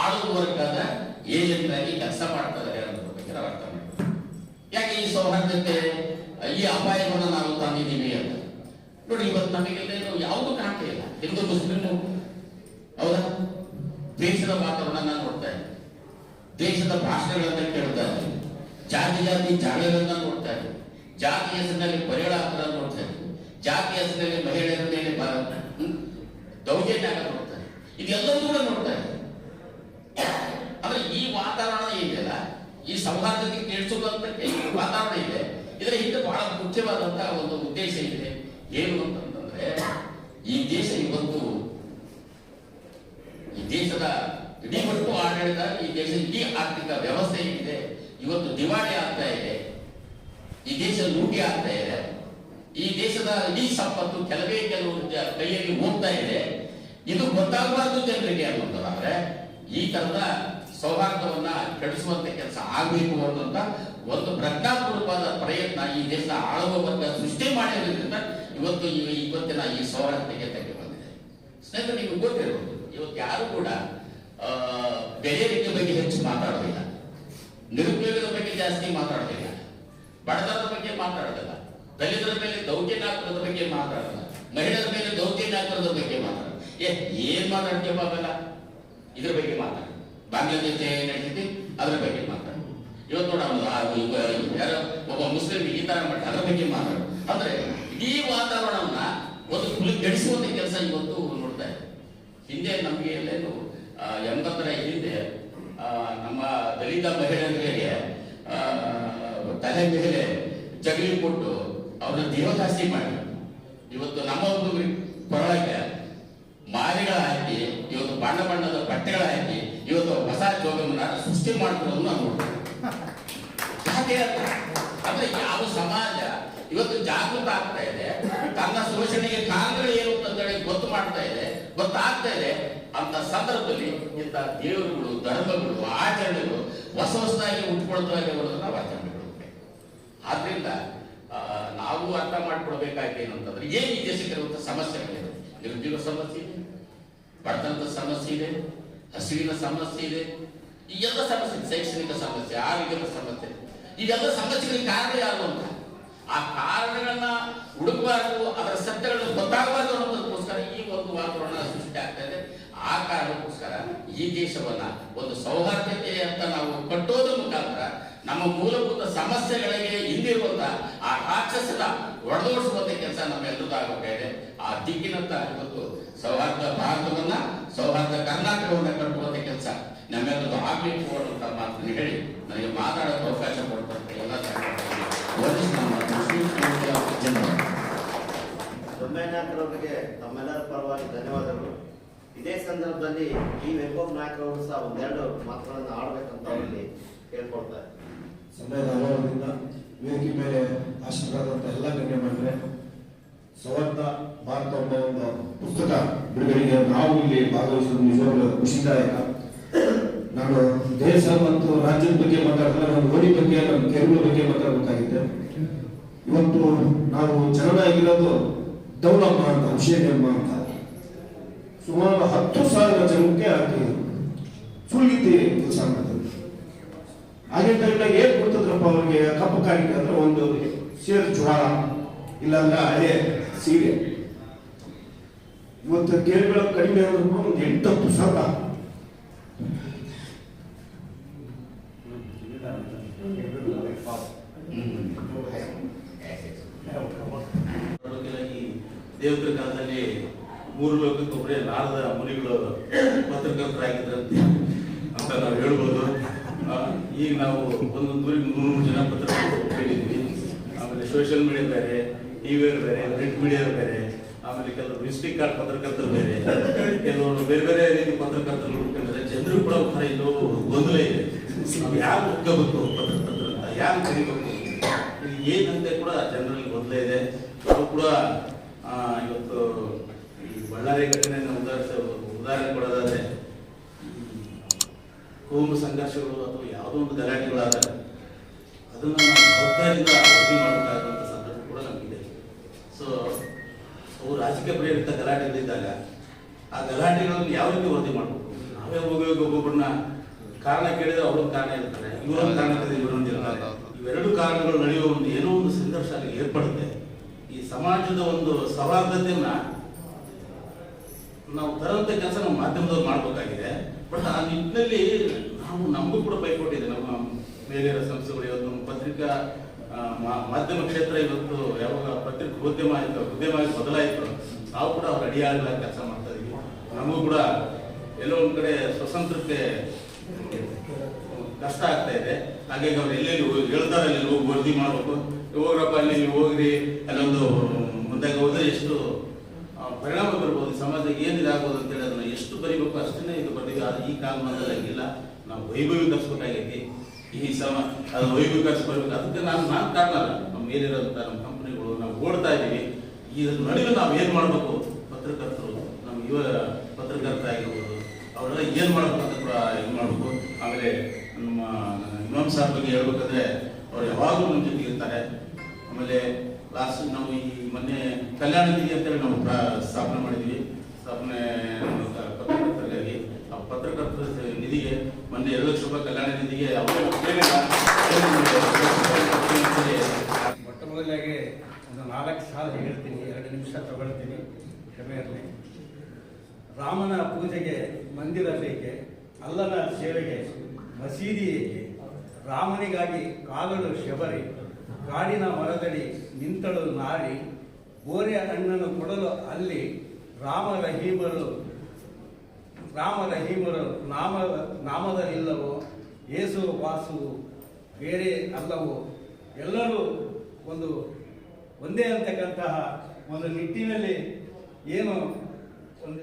ಆಳು ವರ್ಗದ ಏಜೆಂಟ್ ಆಗಿ ಕೆಲಸ ಮಾಡ್ತಾರೆ ಅನ್ನೋದ್ರ ನಾವು ಅರ್ಥ ಮಾಡ್ಬೇಕು ಯಾಕೆ ಈ ಸೌಹಾರ್ದತೆ, ಈ ಅಪಾಯವನ್ನು ನಾವು ತಂದಿದ್ದೀವಿ ಅಂತ? ನೋಡಿ, ಇವತ್ತು ನಮಗೆಲ್ಲೇನು ಯಾವುದು ಕಾಣ್ತಾ ಇಲ್ಲ. ಹಿಂದೂ ಮುಸ್ಲಿಮ್, ಹೌದಾ? ದೇಶದ ವಾತಾವರಣ ನೋಡ್ತಾ ಇದ್ದೀನಿ. ದೇಶದ ಭಾಷೆಗಳನ್ನ ಕೇಳ್ತಾ ಇದ್ದೀನಿ. ಜಾತಿ ಜಾತಿ ಜಾಗಗಳನ್ನ ನೋಡ್ತಾ ಇದ್ದೀನಿ. ಜಾತಿ ಹೆಸರಿನಲ್ಲಿ ಪರಿಗಳ ಹಾಕೋದನ್ನ ನೋಡ್ತಾ ಇದ್ದೀನಿ. ಜಾತಿ ಹೆಸರಿನಲ್ಲಿ ಮಹಿಳೆಯರ ಮೇಲೆ? ದೌರ್ಜನ್ಯ ಆಗ ನೋಡ್ತಾ ಇದೆಲ್ಲ ಕೂಡ ನೋಡ್ತಾ ಇದ್ದೀವಿ ಅಂದ್ರೆ ಈ ವಾತಾವರಣ ಇದೆಯಲ್ಲ ಈ ಸೌಹಾರ್ದತೆ ಕೇಳಿಸೋದಂತ ವಾತಾವರಣ ಇದೆ. ಇದರ ಹಿಂದೆ ಬಹಳ ಮುಖ್ಯವಾದಂತಹ ಒಂದು ಉದ್ದೇಶ ಇದೆ. ಏನು ಅಂತಂದ್ರೆ, ಈ ದೇಶ ಇವತ್ತು ದೇಶದ ಇಡೀ ಒಟ್ಟು ಆಡಳಿತ, ಈ ದೇಶ ಇಡೀ ಆರ್ಥಿಕ ವ್ಯವಸ್ಥೆ ಏನಿದೆ, ಇವತ್ತು ದಿವಾಳಿ ಆಗ್ತಾ ಇದೆ, ಈ ದೇಶ ಲೂಟಿ ಆಗ್ತಾ ಇದೆ, ಈ ದೇಶದ ಇಡೀ ಸಂಪತ್ತು ಕೆಲವೇ ಕೆಲವು ಕೈಯಲ್ಲಿ ಹೋಗ್ತಾ ಇದೆ. ಇದು ಗೊತ್ತಾಗಬಾರ್ದು ಜನರಿಗೆ ಅನ್ನುವಂಥದ್ದಾದ್ರೆ ಈ ತರದ ಸೌಹಾರ್ದವನ್ನ ಕೆಡಿಸುವಂತ ಕೆಲಸ ಆಗಬೇಕು ಅನ್ನುವಂತ ಒಂದು ಪ್ರಜ್ಞಾಪೂರ್ವಕವಾದ ಪ್ರಯತ್ನ ಈ ದೇಶ ಆಳುವ ವರ್ಗ ಸೃಷ್ಟಿ ಮಾಡಿರೋದ್ರಿಂದ ಇವತ್ತು ಇವತ್ತಿನ ಈ ಸೌಹಾರ್ದತೆಗೆ ತೆಗೆದು ಬಂದಿದೆ ಸ್ನೇಹಿತರೆ, ನಿಮಗೆ ಗೊತ್ತಿರಬಹುದು ಇವತ್ತು ಯಾರು ಕೂಡ ರೀತಿಯ ಬಗ್ಗೆ ಹೆಚ್ಚು ಮಾತಾಡೋದಿಲ್ಲ. ನಿರುದ್ಯೋಗದ ಬಗ್ಗೆ ಜಾಸ್ತಿ ಮಾತಾಡೋದಿಲ್ಲ. ಬಡತನದ ಬಗ್ಗೆ ಮಾತಾಡೋದಿಲ್ಲ. ದಲಿತರ ಮೇಲೆ ದೌರ್ಜನ್ಯ ಹಾಕೋದ್ರ ಬಗ್ಗೆ ಮಾತಾಡೋಲ್ಲ ಮಹಿಳೆಯರ ಮೇಲೆ ದೌರ್ಜನ್ಯ ಹಾಕೋದ್ರ ಬಗ್ಗೆ ಮಾತಾಡೋದು ಏ, ಏನ್ ಮಾತಾಡ್ತೀವಿ ಅವೆಲ್ಲ? ಇದ್ರ ಬಗ್ಗೆ ಮಾತಾಡ. ಬಾಂಗ್ಲಾದೇಶ ಏನ್ ನಡೀತೈತಿ? ಅದ್ರ ಬಗ್ಗೆ ಮಾತಾಡ. ಇವತ್ತು ನೋಡ ಯಾರೋ ಒಬ್ಬ ಮುಸ್ಲಿಂ ಈ ತರ ಮಾಡಿ ಅದ್ರ ಬಗ್ಗೆ ಮಾತಾಡ. ಅಂದ್ರೆ ಇಡೀ ವಾತಾವರಣವನ್ನ ಒಂದು ಫುಲ್ ಕೆಡಿಸುವಂತ ಕೆಲಸ ಇವತ್ತು ಹಿಂದೆ ನಮಗೆ ಎಲ್ಲೇನು ಎಂಬತ್ತರ ಹಿಂದೆ ನಮ್ಮ ದಲಿತ ಮಹಿಳೆಯರಿಗೆ ತಲೆ ಮೇಲೆ ಜಗಲಿ ಕೊಟ್ಟು ಅವ್ರನ್ನ ದೇವದಾಸಿ ಮಾಡಿ ಇವತ್ತು ನಮ್ಮ ಒಂದು ಕೊರಳಕ್ಕೆ ಮಾಲೆಗಳ ಹಾಕಿ ಇವತ್ತು ಬಣ್ಣ ಬಣ್ಣದ ಬಟ್ಟೆಗಳ ಹಾಕಿ ಇವತ್ತು ಹೊಸ ಜೋಗಮನ್ನ ಸೃಷ್ಟಿ ಮಾಡ್ಕೊಳ್ಳೋದು ನಾವು ಅಂತ? ಅಂದ್ರೆ ಯಾವ ಸಮಾಜ, ಇವತ್ತು ಜಾಗೃತ ಆಗ್ತಾ ಇದೆ, ತನ್ನ ಶೋಷಣೆಗೆ ಕಾರಣಗಳು ಮಾಡ್ತಾ ಇದೆ. ಗೊತ್ತಾಗ್ತಾ ಇದೆ, ಅಂತ ಸಂದರ್ಭದಲ್ಲಿ ಇಂಥ ದೇವರುಗಳು, ಧರ್ಮಗಳು, ಆಚರಣೆಗಳು, ಹೊಸ ಹೊಸದಾಗಿ ಉಟ್ಕೊಳ್ತಾ ಇರೋದನ್ನ ನಾವು ಆಚರಣೆ ಆದ್ರಿಂದ ನಾವು ಅರ್ಥ ಮಾಡ್ಕೊಳ್ಬೇಕಾಗಿತ್ತು ಅಂತಂದ್ರೆ ಏನ್ ಈ ದೇಶಕ್ಕೆ ಇರುವಂತ ಸಮಸ್ಯೆಗಳಿದೆ ನಿರುದ್ಯೋಗ ಸಮಸ್ಯೆ ಇದೆ, ಬಡತನದ ಸಮಸ್ಯೆ ಇದೆ, ಹಸಿವಿನ ಸಮಸ್ಯೆ ಇದೆ, ಈ ಎಲ್ಲ ಸಮಸ್ಯೆ ಶೈಕ್ಷಣಿಕ ಸಮಸ್ಯೆ, ಆರೋಗ್ಯದ ಸಮಸ್ಯೆ. ಇದೆಲ್ಲ ಸಮಸ್ಯೆಗಳಿಗೆ ಕಾರಣ ಯಾರು ಅಂತ? ಆ ಕಾರಣಗಳನ್ನ ಹುಡುಕಬಾರದು, ಅದರ ಸತ್ಯಗಳನ್ನು ಗೊತ್ತಾಗಬಾರದು ಅನ್ನೋದಕ್ಕೋಸ್ಕರ ಈ ವಾತಾವರಣ ಸೃಷ್ಟಿ ಆಗ್ತಾ ಇದೆ. ಆ ಕಾರಣಕ್ಕೋಸ್ಕರ ಈ ದೇಶವನ್ನ ಒಂದು ಸೌಹಾರ್ದತೆ ಅಂತ ನಾವು ಕಟ್ಟೋದ್ರ ಮುಖಾಂತರ ನಮ್ಮ ಮೂಲಭೂತ ಸಮಸ್ಯೆಗಳಿಗೆ ಹಿಂದಿರುವಂತ ಆ ರಾಕ್ಷಸನ ಒಡೆದೋಡಿಸುವಂತ ಕೆಲಸ ನಮ್ಮೆಲ್ಲರಿಗೂ ಇದೆ. ಆ ದಿಕ್ಕಿನಂತ ಇವತ್ತು ಸೌಹಾರ್ದ ಭಾರತವನ್ನ, ಸೌಹಾರ್ದ ಕರ್ನಾಟಕವನ್ನ ಕಟ್ಟುವಂತ ಕೆಲಸ ನಮ್ಮೆಲ್ಲರೂ ಆಗ್ಬೇಕು ಅನ್ನುವಂತ ಮಾತನ್ನು ಹೇಳಿ ನನಗೆ ಮಾತಾಡೋಕೆ ಅವಕಾಶ ಕೊಡ್ತಾರೆ ಎಲ್ಲ ಸಹಕಾರಕ್ಕೆ ಅವರಿಗೆ ತಮ್ಮೆಲ್ಲರ ಪರವಾಗಿ ಧನ್ಯವಾದಗಳು. ಇದೇ ಸಂದರ್ಭದಲ್ಲಿ ಈ ವೆಂಕಮ್ ನಾಯಕರವರು ಸಹ ಒಂದೆರಡು ಮಾತುಗಳನ್ನು ಆಡಬೇಕಂತ ಅವರಲ್ಲಿ ಕೇಳ್ಕೊಳ್ತಾರೆ ಅಭಾವದಿಂದ ವೇದಿಕೆ ಮೇಲೆ ಆಶೀರ್ವಾದಂತ ಎಲ್ಲ ಮಾಡಿದ್ರೆ ಸೌಹಾರ್ದ ಭಾರತ ಒಂದು ಪುಸ್ತಕ ಬಿಡುಗಡೆಗೆ ನಾವು ಇಲ್ಲಿ ಭಾಗವಹಿಸೋದು ನಿಜವಾಗ್ಲೂ ಖುಷಿದಾಯಕ. ನಾನು ದೇಶ ಮತ್ತು ರಾಜ್ಯದ ಬಗ್ಗೆ ಮಾತಾಡಿದ್ರೆ ನಾನು ಓಡಿ ಬಗ್ಗೆ ನಮ್ಮ ಕೆರೆಗಳ ಬಗ್ಗೆ ಮಾತಾಡಬೇಕಾಗಿದೆ ಇವತ್ತು ನಾವು ಜನನ ಆಗಿರೋದು ದೌಲಮ್ಮ ಅಂತ ಹುಷೇನಮ್ಮ ಅಂತ ಸುಮಾರು ಹತ್ತು ಸಾವಿರ ಜನಕ್ಕೆ ಆಕೆ ಕೆಲಸ ಮಾಡ್ತಾರೆ ಆಗಿನ ಟೈಮ್ನಾಗ ಏನ್ ಕೊಡ್ತದ್ರಪ್ಪ ಅವ್ರಿಗೆ? ಕಪ್ಪು ಕಾಣಿಕೆ ಅಂದ್ರೆ ಒಂದು ಸೇರು ಜ್ವರ ಇಲ್ಲಾಂದ್ರೆ ಹಳೆ ಸೀರೆ. ಇವತ್ತು ಕೇಳಿಗಳ ಕಡಿಮೆ ಕೂಡ ಒಂದು ಎಂಟತ್ತು ಸಾವಿರ. ಈ ದೇವರ ಕಾಲದಲ್ಲಿ ಮೂರು ಲೋಕಕ್ಕೆ ಒಬ್ಬರೇ ನಾರದ ಮುನಿಗಳು ಪತ್ರಕರ್ತರಾಗಿದ್ರಂತೆ ಅಂತ ನಾವು ಹೇಳ್ಬೋದು. ಈಗ ನಾವು ಒಂದೊಂದು ಊರಿಗೆ ನೂರು ಜನ ಪತ್ರಕರ್ತರು ಕೇಳಿದ್ವಿ ಆಮೇಲೆ ಸೋಷಿಯಲ್ ಮೀಡಿಯಾ ಬೇರೆ ಟಿವಿ ಬೇರೆ ಪ್ರಿಂಟ್ ಮೀಡಿಯಾ ಬೇರೆ, ಆಮೇಲೆ ಕೆಲವರು ವಿಸಿಟಿಂಗ್ ಕಾರ್ಡ್ ಪತ್ರಕರ್ತರು ಬೇರೆ, ಕೆಲವರು ಬೇರೆ ಬೇರೆ ರೀತಿ ಪತ್ರಕರ್ತರು ಹುಡ್ಕೊಂಡಿದ್ದಾರೆ ಜನರು ಕೂಡ ಒಂಥರ ಇಲ್ಲೋ ಗೊಂದಲ ಇದೆ. ನಾವು ಯಾರು ಹುಡ್ಕೋಬೇಕು ಪತ್ರಕರ್ತರು ಅಂತ? ಯಾರು ಕರಿಬೇಕು? ಏನಂತ ಕೂಡ ಜನರಲ್ಲಿ ಗೊಂದಲ ಇದೆ ಅವರು ಕೂಡ ಆ, ಇವತ್ತು ಈ ಬಳ್ಳಾರಿ ಘಟನೆಯನ್ನು ಉದಾಹರಿಸ ಉದಾಹರಣೆ ಕೊಡೋದಾದ್ರೆ ಈ ಕೋಮು ಅಥವಾ ಯಾವುದೋ ಒಂದು ಗಲಾಟೆಗಳಾದ ಅದನ್ನು ನಾವು ಅಭಿವೃದ್ಧಿ ವರದಿ ಮಾಡಬೇಕಾದಂಥ ಸಂದರ್ಭ ಕೂಡ ನಮಗಿದೆ. ಸೊ ಅವು ರಾಜಕೀಯ ಪ್ರೇರಿತ ಗಲಾಟೆಗಳಿದ್ದಾಗ ಆ ಗಲಾಟೆಗಳನ್ನು ಯಾವ ರೀತಿ ವರದಿ ಮಾಡಬೇಕು? ನಾವೇ ಹೋಗಿ ಒಬ್ಬೊಬ್ಬರನ್ನ ಕಾರಣ ಕೇಳಿದ್ರೆ ಅವ್ರ ಕಾರಣ ಇರ್ತಾರೆ ಇವರೊಂದು ಕಾರಣ ಇವರೊಂದು ಇರ್ತಾರೆ. ಇವೆರಡು ಕಾರಣಗಳು ನಡೆಯುವ ಒಂದು ಏನೋ ಒಂದು ಸಂಘರ್ಷ ಅಲ್ಲಿ ಏರ್ಪಡುತ್ತೆ. ಈ ಸಮಾಜದ ಒಂದು ಸೌಹಾರ್ದತೆಯನ್ನ ನಾವು ತರುವಂತ ಕೆಲಸ ನಮ್ಮ ಮಾಧ್ಯಮದವ್ರು ಮಾಡಬೇಕಾಗಿದೆ. ಬಟ್ ಆ ನಿಟ್ಟಿನಲ್ಲಿ ನಾವು ನಮಗೂ ಕೂಡ ಪೈಪೋಟಿದೆ. ನಮ್ಮ ಬೇರೆ ಸಂಸ್ಥೆಗಳು ಇವತ್ತು ಪತ್ರಿಕಾ ಮಾಧ್ಯಮ ಕ್ಷೇತ್ರ ಇವತ್ತು ಯಾವಾಗ ಪತ್ರಿಕಾ ಉದ್ಯಮ ಆಯ್ತು, ಉದ್ಯಮ ಆಗಿ ಬದಲಾಯಿತು. ನಾವು ಕೂಡ ಅವ್ರ ಅಡಿಯಾಗಲ ಕೆಲಸ ಮಾಡ್ತಾ ಇದೀವಿ. ನಮಗೂ ಕೂಡ ಎಲ್ಲೋ ಒಂದು ಕಡೆ ಸ್ವತಂತ್ರಕ್ಕೆ ಕಷ್ಟ ಆಗ್ತಾ ಇದೆ. ಹಾಗಾಗಿ ಅವ್ರು ಎಲ್ಲೆಲ್ಲಿ ಹೇಳ್ತಾರೆ ಅಲ್ಲಿ ಹೋಗಿ ವರದಿ ಮಾಡಬೇಕು. ಹೋಗ್ರಪ್ಪ ಅಲ್ಲಿ ಹೋಗ್ರಿ, ಅಲ್ಲೊಂದು ಮುಂದಾಗ ಹೋದ್ರೆ ಎಷ್ಟು ಪರಿಣಾಮ ಬರ್ಬೋದು. ಸಮಾಜಕ್ಕೆ ಏನು ಇದಾಗ್ಬೋದು ಅಂತೇಳಿ ಅದನ್ನ ಎಷ್ಟು ಬರಿಬೇಕು ಅಷ್ಟೇ ಇದು ಆದ್ರೆ ಈ ಕಾಲಮಾನದಲ್ಲಿ ಹಂಗಿಲ್ಲ. ನಾವು ವೈಭವೀಕರಿಸ್ಬೇಕಾಗೈತಿ ಈ ಸಮ ಅದು ವೈಭವೀಕರಿಸ್ಬರ್ಬೇಕು ಅದಕ್ಕೆ ನಾನು ನಾನು ಕಾರಣ ಅಲ್ಲ. ನಮ್ಮ ಮೇಲಿರೋಂಥ ನಮ್ಮ ಕಂಪ್ನಿಗಳು ನಾವು ಓಡ್ತಾ ಇದ್ದೀವಿ ಇದ್ರ ನಡುವೆ ನಾವು ಏನು ಮಾಡಬೇಕು? ಪತ್ರಕರ್ತರು, ನಮ್ಮ ಯುವ ಪತ್ರಕರ್ತ ಆಗಿರ್ಬೋದು, ಅವರೆಲ್ಲ ಏನು ಮಾಡಬೇಕು ಅಂತ ಕೂಡ ಇದು ಮಾಡಬೇಕು. ಆಮೇಲೆ ನಮ್ಮ ಇಮಾಮ್ ಸಾರ್ ಬಗ್ಗೆ ಹೇಳ್ಬೇಕಂದ್ರೆ, ಅವ್ರು ಯಾವಾಗಲೂ ನಮ್ಮ ಜೊತೆಗೆ ಇರ್ತಾರೆ. ಆಮೇಲೆ ಲಾಸ್ಟ್ ನಾವು ಈ ಮೊನ್ನೆ ಕಲ್ಯಾಣ ನಿಧಿ ಅಂತೇಳಿ ನಾವು ಸ್ಥಾಪನೆ ಮಾಡಿದ್ವಿ. ಸ್ಥಾಪನೆ ಪತ್ರಕರ್ತರ ನಿಧಿಗೆ ಮೊನ್ನೆ ಎರಡು ಲಕ್ಷ ರೂಪಾಯಿ ಕಲ್ಯಾಣ ನಿಧಿಗೆ ಮೊಟ್ಟ ಮೊದಲಾಗಿ ಒಂದು ನಾಲ್ಕು ಸಾಲ ಹೇಳ್ತೀನಿ, ಎರಡು ನಿಮಿಷ ತಗೊಳ್ತೀನಿ, ಕ್ಷಮೆ ಇರಲಿ. ರಾಮನ ಪೂಜೆಗೆ, ಮಂದಿರ ಬೇಕೆ, ಅಲ್ಲನ ಸೇವೆಗೆ, ಮಸೀದಿ ಏಕೆ? ರಾಮನಿಗಾಗಿ ಕಾಲಲು ಶಬರಿ, ಕಾಡಿನ ಮರದಡಿ ನಿಂತಳು ನಾರಿ, ಗೋರೆ ಹಣ್ಣನ್ನು ಕೊಡಲು ಅಲ್ಲಿ ರಾಮ ರಹೀಮರು ರಾಮ ರಹೀಮರು ನಾಮ, ನಾಮದಲ್ಲಿಲ್ಲವೋ, ಏಸು ವಾಸು ಬೇರೆ ಅಲ್ಲವೋ, ಎಲ್ಲರೂ ಒಂದು, ಒಂದೇ ಅಂತಕ್ಕಂತಹ ಒಂದು ನಿಟ್ಟಿನಲ್ಲಿ ಏನು